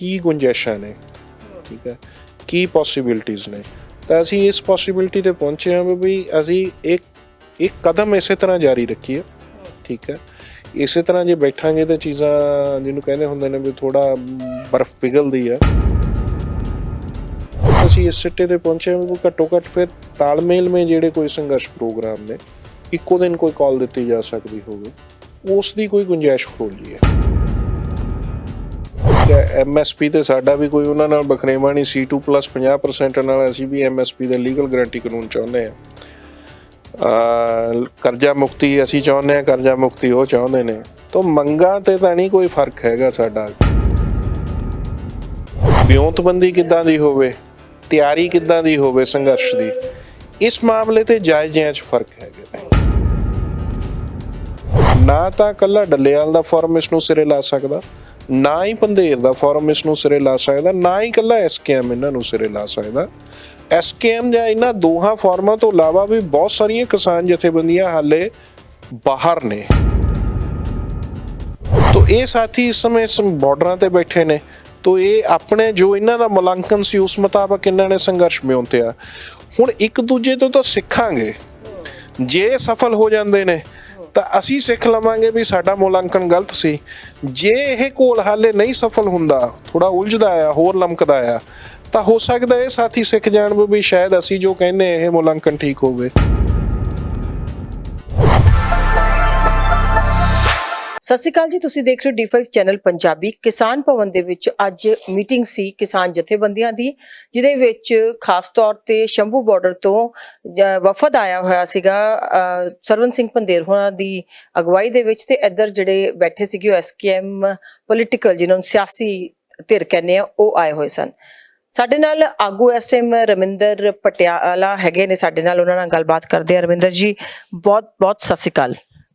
ਕੀ ਗੁੰਜਾਇਸ਼ਾਂ ਨੇ? ਠੀਕ ਹੈ। ਕੀ ਪੋਸਿਬਿਲਿਟੀਆਂ ਨੇ? ਤਾਂ ਅਸੀਂ ਇਸ ਪੋਸਿਬਿਲਿਟੀ ਤੇ ਪਹੁੰਚੇ ਹਾਂ ਵੀ ਅਸੀਂ ਇੱਕ ਇੱਕ ਕਦਮ ਇਸੇ ਤਰ੍ਹਾਂ ਜਾਰੀ ਰੱਖੀਏ। ਠੀਕ ਹੈ। ਇਸੇ ਤਰ੍ਹਾਂ ਜੇ ਬੈਠਾਂਗੇ ਤਾਂ ਚੀਜ਼ਾਂ ਜਿਹਨੂੰ ਕਹਿੰਦੇ ਹੁੰਦੇ ਨੇ ਵੀ ਥੋੜਾ ਬਰਫ਼ ਪਿਘਲਦੀ ਆ। ਅਸੀਂ ਇਸ ਸਿੱਟੇ ਤੇ ਪਹੁੰਚੇ ਹਾਂ ਵੀ ਘੱਟੋ ਘੱਟ ਫਿਰ ਤਾਲਮੇਲ ਮੇ ਜਿਹੜੇ ਕੋਈ ਸੰਘਰਸ਼ ਪ੍ਰੋਗਰਾਮ ਨੇ, ਇੱਕੋ ਦਿਨ ਕੋਈ ਕਾਲ ਦਿੱਤੀ ਜਾ ਸਕਦੀ ਹੋਵੇ, ਉਸ ਦੀ ਕੋਈ ਗੁੰਜਾਇਸ਼ ਫਰੋਲੀ ਹੈ ਐਮਐਸਪੀ ਤੇ ਸਾਡਾ ਵੀ ਕੋਈ ਉਹਨਾਂ ਨਾਲ ਬਖਰੇਵਾ ਨਹੀਂ C2 50% ਨਾਲ ਅਸੀਂ ਵੀ ਐਮਐਸਪੀ ਦੇ ਲੀਗਲ ਗਾਰੰਟੀ ਕਾਨੂੰਨ ਚਾਹੁੰਦੇ ਆ, ਕਰਜ਼ਾ ਮੁਕਤੀ ਅਸੀਂ ਚਾਹੁੰਦੇ ਆ ਕਰਜ਼ਾ ਮੁਕਤੀ ਉਹ ਚਾਹੁੰਦੇ ਨੇ। ਤਾਂ ਮੰਗਾਂ ਤੇ ਤਾਂ ਨਹੀਂ ਕੋਈ ਫ਼ਰਕ ਹੈਗਾ ਸਾਡਾ। ਵਿਉਂਤਬੰਦੀ ਕਿੱਦਾਂ ਦੀ ਹੋਵੇ, ਤਿਆਰੀ ਕਿੱਦਾਂ ਦੀ ਹੋਵੇ ਸੰਘਰਸ਼ ਦੀ, ਇਸ ਮਾਮਲੇ ਤੇ ਜਾਇਜ਼ ਜਾਇਜ਼ ਫ਼ਰਕ ਹੈਗੇ। ਨਾ ਤਾਂ ਕੱਲਾ ਡੱਲੇਵਾਲ ਦਾ ਫਾਰਮ ਇਸ ਨੂੰ ਸਿਰੇ ਲਾ ਸਕਦਾ ਨਾ ਹੀ ਪੰਧੇਰ ਦਾ ਫੋਰਮ ਇਸ ਨੂੰ ਸਿਰੇ ਲਾ ਸਕਦਾ, ਨਾ ਹੀ ਕੱਲਾ ਐਸਕੇਐਮ ਇਹਨਾਂ ਨੂੰ ਸਿਰੇ ਲਾ ਸਕਦਾ। ਐਸਕੇਐਮ ਜਾਂ ਇਹਨਾਂ ਦੋਹਾਂ ਫੋਰਮਾਂ ਤੋਂ ਇਲਾਵਾ ਵੀ ਬਹੁਤ ਸਾਰੀਆਂ ਕਿਸਾਨ ਜਥੇਬੰਦੀਆਂ ਹਾਲੇ ਬਾਹਰ ਨੇ। ਤੋ ਇਹ ਸਾਥੀ ਇਸ ਸਮੇਂ ਇਸ ਬਾਰਡਰਾਂ ਤੇ ਬੈਠੇ ਨੇ। ਤੋ ਇਹ ਆਪਣੇ ਜੋ ਇਹਨਾਂ ਦਾ ਮੁਲਾਂਕਣ ਸੀ, ਉਸ ਮੁਤਾਬਕ ਇਹਨਾਂ ਨੇ ਸੰਘਰਸ਼ ਮਿਉਂਤਿਆ ਹੁਣ ਇੱਕ ਦੂਜੇ ਤੋਂ ਤਾਂ ਸਿੱਖਾਂਗੇ। ਜੇ ਸਫਲ ਹੋ ਜਾਂਦੇ ਨੇ ਤਾਂ ਅਸੀਂ ਸਿੱਖ ਲਵਾਂਗੇ ਵੀ ਸਾਡਾ ਮੁਲਾਂਕਣ ਗਲਤ ਸੀ। ਜੇ ਇਹ ਕੋਲ ਹਾਲੇ ਨਹੀਂ ਸਫਲ ਹੁੰਦਾ ਥੋੜਾ ਉਲਝਦਾ ਆ, ਹੋਰ ਲਮਕਦਾ ਆ, ਤਾਂ ਹੋ ਸਕਦਾ ਇਹ ਸਾਥੀ ਸਿੱਖ ਜਾਣ ਵੀ ਸ਼ਾਇਦ ਅਸੀਂ ਜੋ ਕਹਿੰਦੇ ਇਹ ਮੁਲਾਂਕਣ ਠੀਕ ਹੋਵੇ। ਸਤਿ ਸ਼੍ਰੀ ਅਕਾਲ ਜੀ ਤੁਸੀਂ ਦੇਖ ਰਹੇ ਹੋ D5 ਚੈਨਲ ਪੰਜਾਬੀ। ਕਿਸਾਨ ਭਵਨ ਦੇ ਵਿੱਚ ਅੱਜ ਮੀਟਿੰਗ ਸੀ ਕਿਸਾਨ ਜਥੇਬੰਦੀਆਂ ਦੀ ਜਿਹਦੇ ਵਿੱਚ ਖਾਸ ਤੌਰ ਤੇ ਸ਼ੰਭੂ ਬਾਰਡਰ ਤੋਂ ਵਫਦ ਆਇਆ ਹੋਇਆ ਸੀਗਾ ਅ, ਸਰਵਨ ਸਿੰਘ ਪੰਦੇਰ ਹੋਣਾ ਦੀ ਅਗਵਾਈ ਦੇ ਵਿੱਚ ਤੇ ਇੱਧਰ ਜਿਹੜੇ ਬੈਠੇ ਸੀਗੇ ਉਹ ਐਸਕੇਐਮ ਪੋਲੀਟੀਕਲ ਜਿਨ੍ਹਾਂ ਨੂੰ ਸਿਆਸੀ ਧਿਰ ਕਹਿੰਦੇ ਆ ਉਹ ਆਏ ਹੋਏ ਸਨ। ਸਾਡੇ ਨਾਲ ਆਗੂ ਐਸਐਮ ਰਮਿੰਦਰ ਪਟਿਆਲਾ ਹੈਗੇ ਨੇ ਸਾਡੇ ਨਾਲ ਉਹਨਾਂ ਨਾਲ ਗੱਲਬਾਤ ਕਰਦੇ ਆ। ਰਮਿੰਦਰ ਜੀ ਬਹੁਤ ਬਹੁਤ ਸਤਿ ਸ਼੍ਰੀ ਅਕਾਲ।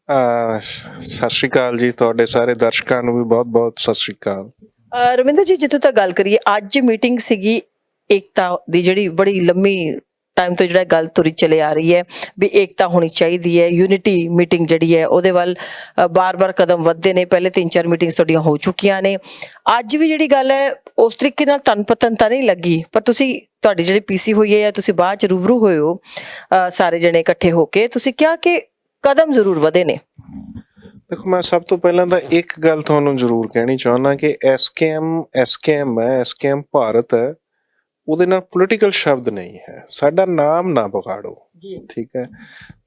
ਸਤਿ ਸ਼੍ਰੀ ਅਕਾਲ ਜੀ ਤੁਹਾਡੇ ਸਾਰੇ ਦਰਸ਼ਕਾਂ ਨੂੰ ਵੀ ਬਹੁਤ-ਬਹੁਤ ਸਤਿ ਸ਼੍ਰੀ ਅਕਾਲ। ਰਵਿੰਦਰ ਜੀ, ਜਿੱਥੋਂ ਤੱਕ ਗੱਲ ਕਰੀਏ, ਅੱਜ ਮੀਟਿੰਗ ਸੀਗੀ ਏਕਤਾ ਦੀ ਜਿਹੜੀ ਬੜੀ ਲੰਮੀ ਟਾਈਮ ਤੋਂ ਜਿਹੜਾ ਗੱਲ ਤੁਰੀ ਚਲੇ ਆ ਰਹੀ ਹੈ ਵੀ ਏਕਤਾ ਹੋਣੀ ਚਾਹੀਦੀ ਹੈ ਯੂਨਿਟੀ ਮੀਟਿੰਗ ਜਿਹੜੀ ਹੈ ਉਹਦੇ ਵੱਲ ਬਾਰ-ਬਾਰ ਕਦਮ ਵੱਧਦੇ ਨੇ, ਪਹਿਲੇ ਤਿੰਨ ਚਾਰ ਮੀਟਿੰਗਸ ਤੁਹਾਡੀਆਂ ਹੋ ਚੁੱਕੀਆਂ ਨੇ। ਅੱਜ ਵੀ ਜਿਹੜੀ ਗੱਲ ਹੈ, ਉਸ ਤਰੀਕੇ ਨਾਲ ਤਨ ਪਤਨ ਤਾਂ ਨਹੀਂ ਲੱਗੀ, ਪਰ ਤੁਸੀਂ ਤੁਹਾਡੀ ਜਿਹੜੀ ਪੀਸੀ ਹੋਈ ਹੈ ਜਾਂ ਤੁਸੀਂ ਬਾਅਦ ਚ ਰੂਬਰੂ ਹੋਏ ਹੋ ਸਾਰੇ ਜਣੇ ਇਕੱਠੇ ਹੋ ਕੇ, ਤੁਸੀਂ ਕਿਹਾ ਕਿ ਕਦਮ ਜ਼ਰੂਰ ਵਧੇ ਨੇ। ਦੇਖੋ ਮੈਂ ਸਭ ਤੋਂ ਪਹਿਲਾਂ ਤਾਂ ਇੱਕ ਗੱਲ ਤੁਹਾਨੂੰ ਜ਼ਰੂਰ ਕਹਿਣੀ ਚਾਹੁੰਦਾ ਕਿ ਐਸਕੇਐਮ ਐਸਕੇਐਮ ਹੈ ਐਸਕੇਐਮ ਭਾਰਤ ਹੈ ਉਹਦੇ ਨਾਲ ਪੋਲੀਟੀਕਲ ਸ਼ਬਦ ਨਹੀਂ ਹੈ। ਸਾਡਾ ਨਾਮ ਨਾ ਵਿਗਾੜੋ ਜੀ। ਠੀਕ ਹੈ?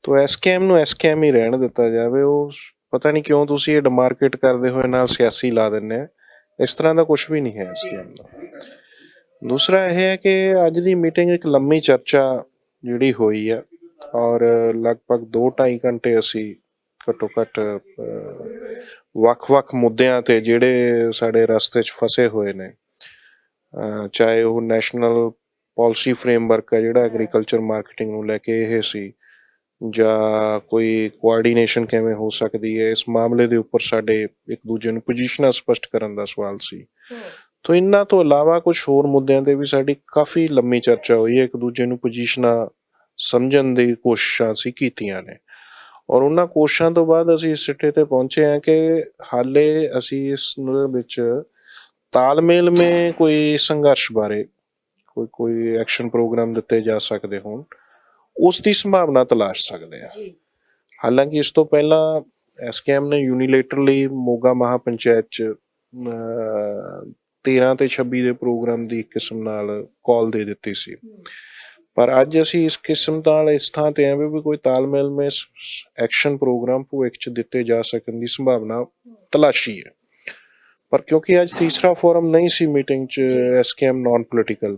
ਤੋ ਐਸਕੇਐਮ ਨੂੰ ਐਸਕੇਐਮ ਹੀ ਰਹਿਣ ਦਿੱਤਾ ਜਾਵੇ। ਉਹ ਪਤਾ ਨਹੀਂ ਕਿਉਂ ਤੁਸੀਂ ਇਹ ਡਿਮਾਰਕੇਟ ਕਰਦੇ ਹੋਏ ਨਾਲ ਸਿਆਸੀ ਲਾ ਦਿੰਦੇ ਆ। ਇਸ ਤਰ੍ਹਾਂ ਦਾ ਕੁਝ ਵੀ ਨਹੀਂ ਹੈ ਐਸਕੇਐਮ ਦਾ। ਦੂਸਰਾ ਇਹ ਹੈ ਕਿ ਅੱਜ ਦੀ ਮੀਟਿੰਗ ਇੱਕ ਲੰਮੀ ਚਰਚਾ ਜਿਹੜੀ ਹੋਈ ਹੈ ਔਰ ਲਗਭਗ 2.5 ਘੰਟੇ ਅਸੀਂ ਘੱਟੋ ਘੱਟ ਵੱਖ-ਵੱਖ ਮੁੱਦਿਆਂ ਤੇ ਜਿਹੜੇ ਸਾਡੇ ਰਸਤੇ 'ਚ ਫਸੇ ਹੋਏ ਨੇ ਚਾਹੇ ਉਹ ਨੈਸ਼ਨਲ ਪਾਲਿਸੀ ਫਰੇਮਵਰਕ ਹੈ ਜਿਹੜਾ ਐਗਰੀਕਲਚਰ ਮਾਰਕੀਟਿੰਗ ਨੂੰ ਲੈ ਕੇ ਇਹ ਸੀ, ਜਾਂ ਕੋਈ ਕੋਆਰਡੀਨੇਸ਼ਨ ਕਿਵੇਂ ਹੋ ਸਕਦੀ ਹੈ, ਇਸ ਮਾਮਲੇ ਦੇ ਉੱਪਰ ਸਾਡੇ ਇੱਕ ਦੂਜੇ ਨੂੰ ਪੋਜੀਸ਼ਨਾਂ ਸਪਸ਼ਟ ਕਰਨ ਦਾ ਸਵਾਲ ਸੀ। ਤੋ ਇਹਨਾਂ ਤੋਂ ਇਲਾਵਾ ਕੁਝ ਹੋਰ ਮੁੱਦਿਆਂ ਤੇ ਵੀ ਸਾਡੀ ਕਾਫੀ ਲੰਮੀ ਚਰਚਾ ਹੋਈ ਹੈ, ਇੱਕ ਦੂਜੇ ਨੂੰ ਪੋਜੀਸ਼ਨਾਂ ਸਮਝਣ ਦੀ ਕੋਸ਼ਿਸ਼ਾਂ ਅਸੀਂ ਕੀਤੀਆਂ ਨੇ। ਔਰ ਉਹਨਾਂ ਕੋਸ਼ਿਸ਼ਾਂ ਤੋਂ ਬਾਅਦ ਅਸੀਂ ਇਸ ਸਿੱਟੇ ਤੇ ਪਹੁੰਚੇ ਹਾਂ ਕਿ ਹਾਲੇ ਅਸੀਂ ਇਸ ਵਿੱਚ ਤਾਲਮੇਲ ਮੇ ਕੋਈ ਸੰਘਰਸ਼ ਬਾਰੇ ਕੋਈ ਕੋਈ ਐਕਸ਼ਨ ਪ੍ਰੋਗਰਾਮ ਦਿੱਤੇ ਜਾ ਸਕਦੇ ਹੋਣ ਉਸ ਦੀ ਸੰਭਾਵਨਾ ਤਲਾਸ਼ ਸਕਦੇ ਹਾਂ। ਹਾਲਾਂਕਿ ਇਸ ਤੋਂ ਪਹਿਲਾਂ ਐਸਕੇਐਮ ਨੇ ਯੂਨੀਲੇਟਰਲੀ ਮੋਗਾ ਮਹਾਪੰਚਾਇਤ ਚ ਅਹ, 13 ਤੇ 26 ਦੇ ਪ੍ਰੋਗਰਾਮ ਦੀ ਇੱਕ ਕਿਸਮ ਨਾਲ ਕਾਲ ਦੇ ਦਿੱਤੀ ਸੀ। ਪਰ ਅੱਜ ਅਸੀਂ ਇਸ ਕਿਸਮ ਨਾਲ ਇਸ ਥਾਂ ਤੇ ਆਵੇਂ ਵੀ ਕੋਈ ਤਾਲਮੇਲ ਮੇ ਐਕਸ਼ਨ ਪ੍ਰੋਗਰਾਮ ਭਵਿੱਖ ਚ ਦਿੱਤੇ ਜਾ ਸਕਣ ਦੀ ਸੰਭਾਵਨਾ ਤਲਾਸ਼ੀ ਹੈ ਪਰ ਕਿਉਂਕਿ ਅੱਜ ਤੀਸਰਾ ਫੋਰਮ ਨਹੀਂ ਸੀ ਮੀਟਿੰਗ ਚ ਐਸਕੇਐਮ ਨਾਨ ਪੋਲੀਟੀਕਲ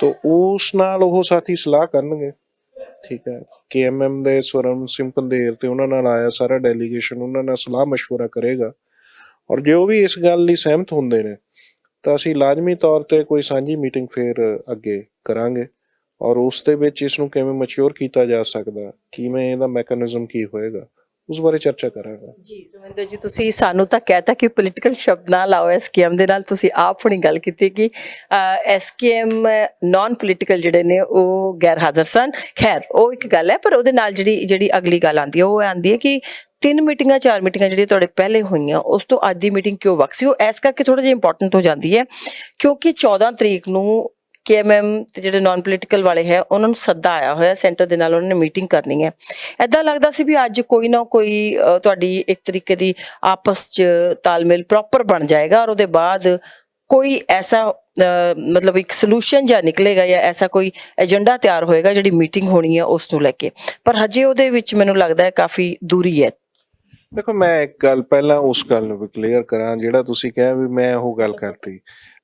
ਤੋ ਉਸ ਨਾਲ ਉਹ ਸਾਥੀ ਸਲਾਹ ਕਰਨਗੇ ਠੀਕ ਹੈ ਕੇਐਮਐਮ ਦੇ ਸਵਰਨ ਸਿੰਘ ਪੰਦੇਰ ਤੇ ਉਹਨਾਂ ਨਾਲ ਆਇਆ ਸਾਰਾ ਡੈਲੀਗੇਸ਼ਨ ਉਹਨਾਂ ਨਾਲ ਸਲਾਹ مشورہ ਕਰੇਗਾ ਔਰ ਜੇ ਉਹ ਵੀ ਇਸ ਗੱਲ ਲਈ ਸਹਿਮਤ ਹੁੰਦੇ ਨੇ ਤਾਂ ਅਸੀਂ ਲਾਜ਼ਮੀ ਤੌਰ ਤੇ ਕੋਈ ਸਾਂਝੀ ਮੀਟਿੰਗ ਫੇਰ ਅੱਗੇ ਕਰਾਂਗੇ ਔਰ ਉਸ ਦੇ ਵਿੱਚ ਇਸ ਨੂੰ ਕਿਵੇਂ ਮੈਚੁਰ ਕੀਤਾ ਜਾ ਸਕਦਾ ਕਿਵੇਂ ਇਹਦਾ ਮੈਕੈਨਿਜ਼ਮ ਕੀ ਹੋਏਗਾ? ਉਸ ਬਾਰੇ ਚਰਚਾ ਕਰਾਂਗੇ। ਜੀ, ਰਵਿੰਦਰ ਜੀ, ਤੁਸੀਂ ਸਾਨੂੰ ਤਾਂ ਕਹਿਤਾ ਕਿ ਪੋਲੀਟੀਕਲ ਸ਼ਬਦ ਨਾ ਲਾਓ ਐਸਕੇਐਮ ਦੇ ਨਾਲ। ਤੁਸੀਂ ਆਪ ਹੁਣੀ ਗੱਲ ਕੀਤੀ ਕਿ ਐਸਕੇਐਮ ਨਾਨ ਪੋਲੀਟੀਕਲ ਜਿਹੜੇ ਨੇ, ਉਹ ਗੈਰ ਹਾਜ਼ਰ ਸਨ। ਖੈਰ, ਉਹ ਇੱਕ ਗੱਲ ਹੈ, ਪਰ ਉਹਦੇ ਨਾਲ ਜਿਹੜੀ ਜਿਹੜੀ ਅਗਲੀ ਗੱਲ ਆਂਦੀ ਹੈ, ਉਹ ਆਂਦੀ ਹੈ ਕਿ ਤਿੰਨ ਮੀਟਿੰਗਾਂ, ਚਾਰ ਮੀਟਿੰਗਾਂ ਜਿਹੜੀਆਂ ਤੁਹਾਡੇ ਪਹਿਲੇ ਹੋਈਆਂ, ਉਸ ਤੋਂ ਅੱਜ ਦੀ ਮੀਟਿੰਗ ਕਿਉਂ ਵੱਖ ਸੀ? ਉਹ ਇਸ ਕਰਕੇ ਥੋੜਾ ਜਿਹਾ ਇੰਪੋਰਟੈਂਟ ਹੋ ਜਾਂਦੀ ਹੈ, ਕਿਉਂਕਿ 14 ਤਰੀਕ ਨੂੰ ਕੇਐਮਐਮ ਤੇ ਜਿਹੜੇ ਨਾਨ ਪੋਲੀਟੀਕਲ ਵਾਲੇ ਹੈ, ਉਹਨਾਂ ਨੂੰ ਸੱਦਾ ਆਇਆ ਹੋਇਆ, ਸੈਂਟਰ ਦੇ ਨਾਲ ਉਹਨਾਂ ਨੇ ਮੀਟਿੰਗ ਕਰਨੀ ਹੈ। ਐਦਾਂ ਲੱਗਦਾ ਸੀ ਵੀ ਅੱਜ ਕੋਈ ਨਾ ਕੋਈ ਤੁਹਾਡੀ ਇੱਕ ਤਰੀਕੇ ਦੀ ਆਪਸ 'ਚ ਤਾਲਮੇਲ ਪ੍ਰੋਪਰ ਬਣ ਜਾਏਗਾ ਔਰ ਉਹਦੇ ਬਾਅਦ ਕੋਈ ਐਸਾ ਮਤਲਬ ਇੱਕ ਸੋਲੂਸ਼ਨ ਜਾਂ ਨਿਕਲੇਗਾ ਜਾਂ ਐਸਾ ਕੋਈ ਏਜੰਡਾ ਤਿਆਰ ਹੋਏਗਾ ਜਿਹੜੀ ਮੀਟਿੰਗ ਹੋਣੀ ਹੈ ਉਸ ਨੂੰ ਲੈ ਕੇ। ਪਰ ਹਜੇ ਉਹਦੇ ਵਿੱਚ ਮੈਨੂੰ ਲੱਗਦਾ ਹੈ ਕਾਫੀ ਦੂਰੀ ਹੈ। ਦੇਖੋ, ਮੈਂ ਇੱਕ ਗੱਲ ਪਹਿਲਾਂ ਉਸ ਗੱਲ ਨੂੰ ਕਲੀਅਰ ਕਰਾਂ, ਜਿਹੜਾ ਤੁਸੀਂ ਕਿਹਾ ਵੀ ਮੈਂ ਉਹ ਗੱਲ ਕਰਤੀ।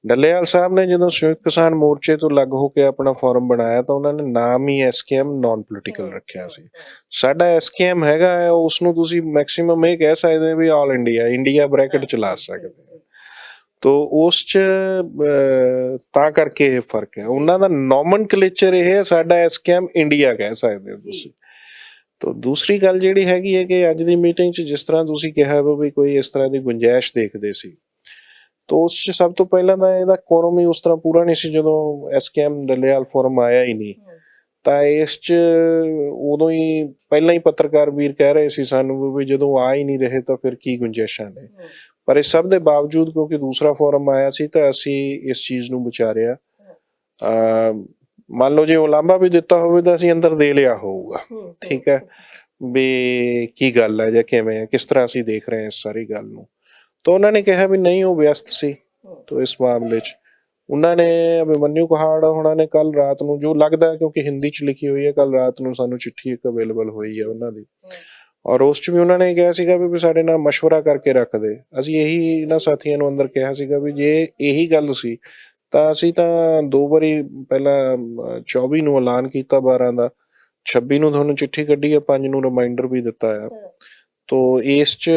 ਡੱਲੇਵਾਲ ਸਾਹਿਬ ਨੇ ਜਦੋਂ ਸੰਯੁਕਤ ਕਿਸਾਨ ਮੋਰਚੇ ਤੋਂ ਲੱਗ ਹੋ ਕੇ ਆਪਣਾ ਫੋਰਮ ਬਣਾਇਆ ਤਾਂ ਉਹਨਾਂ ਨੇ ਨਾਮ ਹੀ ਐਸਕੇਐਮ ਨਾਨ ਪੋਲੀਟੀਕਲ ਰੱਖਿਆ ਸੀ। ਸਾਡਾ ਐਸਕੇਐਮ ਹੈਗਾ ਹੈ, ਉਸ ਨੂੰ ਤੁਸੀਂ ਮੈਕਸਿਮਮ ਇਹ ਕਹਿ ਸਕਦੇ ਹੋ ਵੀ ਆਲ ਇੰਡੀਆ ਇੰਡੀਆ ਬ੍ਰੈਕਟ ਚ ਲਾ ਸਕਦੇ ਹੋ। ਤੋ ਉਸ ਚ ਤਾਂ ਕਰਕੇ ਇਹ ਫ਼ਰਕ ਹੈ। ਉਹਨਾਂ ਦਾ ਨੋਮਨਕਲੇਚਰ ਇਹ ਹੈ ਸਾਡਾ ਐਸਕੇਐਮ ਇੰਡੀਆ ਕਹਿ ਸਕਦੇ ਹੋ ਤੁਸੀਂ। ਤੋ ਦੂਸਰੀ ਗੱਲ ਜਿਹੜੀ ਹੈਗੀ ਹੈ ਕਿ ਅੱਜ ਦੀ ਮੀਟਿੰਗ 'ਚ ਜਿਸ ਤਰ੍ਹਾਂ ਤੁਸੀਂ ਕਿਹਾ ਵੀ ਕੋਈ ਇਸ ਤਰ੍ਹਾਂ ਦੀ ਗੁੰਜਾਇਸ਼ ਦੇਖਦੇ ਸੀ ਤੋ ਉਸ ਸਭ ਤੋਂ ਪਹਿਲਾਂ ਤਾਂ ਇਹਦਾ ਕੋਰਮ ਹੀ ਉਸ ਤਰ੍ਹਾਂ ਪੂਰਾ ਨਹੀਂ ਸੀ ਜਦੋਂ ਐਸਕੇਐਮ ਡੱਲੇਵਾਲ ਫੋਰਮ ਆਇਆ ਹੀ ਨਹੀਂ। ਤਾਂ ਇਸ 'ਚ ਉਦੋਂ ਹੀ ਪਹਿਲਾਂ ਹੀ ਪੱਤਰਕਾਰ ਵੀਰ ਕਹਿ ਰਹੇ ਸੀ ਸਾਨੂੰ ਵੀ ਜਦੋਂ ਆ ਹੀ ਨਹੀਂ ਰਹੇ ਤਾਂ ਫਿਰ ਕੀ ਗੁੰਜਾਇਸ਼ਾਂ ਨੇ। ਪਰ ਇਸ ਸਭ ਦੇ ਬਾਵਜੂਦ ਕਿਉਂਕਿ ਦੂਸਰਾ ਫੋਰਮ ਆਇਆ ਸੀ ਤਾਂ ਅਸੀਂ ਇਸ ਚੀਜ਼ ਨੂੰ ਵਿਚਾਰਿਆ। ਅ ਮੰਨ ਲਓ ਜੇ ਉਹ ਲਾਂਭਾ ਵੀ ਦਿੱਤਾ ਹੋਵੇ ਤਾਂ ਅਸੀਂ ਅੰਦਰ ਦੇ ਲਿਆ ਹੋਊਗਾ। ਠੀਕ ਹੈ? ਵੀ ਕੀ ਗੱਲ ਹੈ ਜਾਂ ਕਿਵੇਂ ਹੈ? ਕਿਸ ਤਰ੍ਹਾਂ ਅਸੀਂ ਦੇਖ ਰਹੇ ਹਾਂ ਇਸ ਸਾਰੀ ਗੱਲ ਨੂੰ? ਤਾਂ ਉਹਨਾਂ ਨੇ ਕਿਹਾ ਵੀ ਨਹੀਂ ਉਹ ਵਿਅਸਤ ਸੀ ਤਾਂ ਇਸ ਮਾਮਲੇ 'ਚ ਉਹਨਾਂ ਨੇ ਅਭਿਮਨਿਊ ਕਹਾੜ ਉਹਨਾਂ ਨੇ ਕੱਲ ਰਾਤ ਨੂੰ ਜੋ ਲੱਗਦਾ ਹੈ ਕਿਉਂਕਿ ਹਿੰਦੀ 'ਚ ਲਿਖੀ ਹੋਈ ਹੈ ਕੱਲ ਰਾਤ ਨੂੰ ਸਾਨੂੰ ਚਿੱਠੀ ਇੱਕ ਅਵੇਲੇਬਲ ਹੋਈ ਹੈ ਉਹਨਾਂ ਦੀ ਔਰ ਉਸ 'ਚ ਵੀ ਉਹਨਾਂ ਨੇ ਕਿਹਾ ਸੀਗਾ ਵੀ ਵੀ ਸਾਡੇ ਨਾਲ مشورہ ਕਰਕੇ ਰੱਖ ਦੇ ਅਸੀਂ ਇਹੀ ਇਹਨਾਂ ਸਾਥੀਆਂ ਨੂੰ ਅੰਦਰ ਕਿਹਾ ਸੀਗਾ ਵੀ ਜੇ ਇਹੀ ਗੱਲ ਸੀ ਤਾਂ ਅਸੀਂ ਤਾਂ ਦੋ ਵਾਰੀ ਪਹਿਲਾਂ ਅਮ, 24 ਨੂੰ ਐਲਾਨ ਕੀਤਾ 12 ਦਾ 26 ਨੂੰ ਤੁਹਾਨੂੰ ਚਿੱਠੀ ਕੱਢੀ ਹੈ 5 ਨੂੰ ਰਿਮਾਈਂਡਰ ਵੀ ਦਿੱਤਾ ਆ ਤੋ ਇਸ ਚ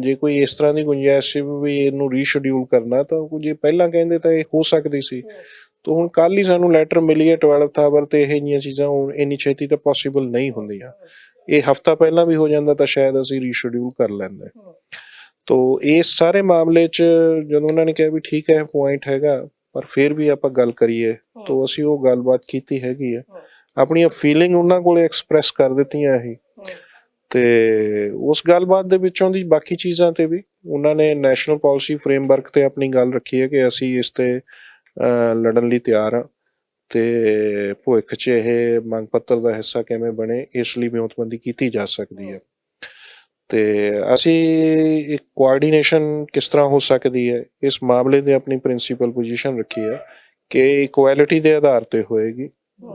ਜੇ ਕੋਈ ਇਸ ਤਰ੍ਹਾਂ ਦੀ ਗੁੰਜਾਇਸ਼ ਸੀ ਵੀ ਇਹਨੂੰ ਰੀਸ਼ਡਿਊਲ ਕਰਨਾ, ਤਾਂ ਜੇ ਪਹਿਲਾਂ ਕਹਿੰਦੇ ਤਾਂ ਇਹ ਹੋ ਸਕਦੀ ਸੀ। ਤੋ ਹੁਣ ਕੱਲ ਹੀ ਸਾਨੂੰ ਲੈਟਰ ਮਿਲੀ ਹੈ 12th ਆਵਰ ਤੇ ਇਹ ਜਿਹੀਆਂ ਚੀਜ਼ਾਂ ਹੁਣ ਇੰਨੀ ਛੇਤੀ ਤਾਂ ਪੋਸੀਬਲ ਨਹੀਂ ਹੁੰਦੀਆਂ। ਇਹ ਹਫਤਾ ਪਹਿਲਾਂ ਵੀ ਹੋ ਜਾਂਦਾ ਤਾਂ ਸ਼ਾਇਦ ਅਸੀਂ ਰੀਸ਼ਡਿਊਲ ਕਰ ਲੈਂਦੇ। ਤੋ ਇਸ ਸਾਰੇ ਮਾਮਲੇ 'ਚ ਜਦੋਂ ਉਹਨਾਂ ਨੇ ਕਿਹਾ ਵੀ ਠੀਕ ਹੈ ਪੁਆਇੰਟ ਹੈਗਾ, ਪਰ ਫਿਰ ਵੀ ਆਪਾਂ ਗੱਲ ਕਰੀਏ, ਤੋ ਅਸੀਂ ਉਹ ਗੱਲਬਾਤ ਕੀਤੀ ਹੈਗੀ ਹੈ। ਆਪਣੀਆਂ ਫੀਲਿੰਗ ਉਹਨਾਂ ਕੋਲੇ ਐਕਸਪ੍ਰੈਸ ਕਰ ਦਿੱਤੀਆਂ ਇਹ। ਤੇ ਉਸ ਗੱਲਬਾਤ ਦੇ ਵਿੱਚੋਂ ਦੀ ਬਾਕੀ ਚੀਜ਼ਾਂ ਤੇ ਵੀ ਉਹਨਾਂ ਨੇ ਨੈਸ਼ਨਲ ਪਾਲਿਸੀ ਫਰੇਮਵਰਕ ਤੇ ਆਪਣੀ ਗੱਲ ਰੱਖੀ ਹੈ ਕਿ ਅਸੀਂ ਇਸ ਤੇ ਲੜਨ ਲਈ ਤਿਆਰ ਹਾਂ ਤੇ ਭਵਿੱਖ 'ਚ ਇਹ ਮੰਗ ਪੱਤਰ ਦਾ ਹਿੱਸਾ ਕਿਵੇਂ ਬਣੇ, ਇਸ ਲਈ ਵਿਉਂਤਬੰਦੀ ਕੀਤੀ ਜਾ ਸਕਦੀ ਹੈ। ਤੇ ਅਸੀਂ ਇੱਕ ਕੋਆਰਡੀਨੇਸ਼ਨ ਕਿਸ ਤਰ੍ਹਾਂ ਹੋ ਸਕਦੀ ਹੈ, ਇਸ ਮਾਮਲੇ ਦੇ ਆਪਣੀ ਪ੍ਰਿੰਸੀਪਲ ਪੋਜੀਸ਼ਨ ਰੱਖੀ ਹੈ ਕਿ ਇਕੁਐਲਿਟੀ ਦੇ ਆਧਾਰ ਤੇ ਹੋਏਗੀ।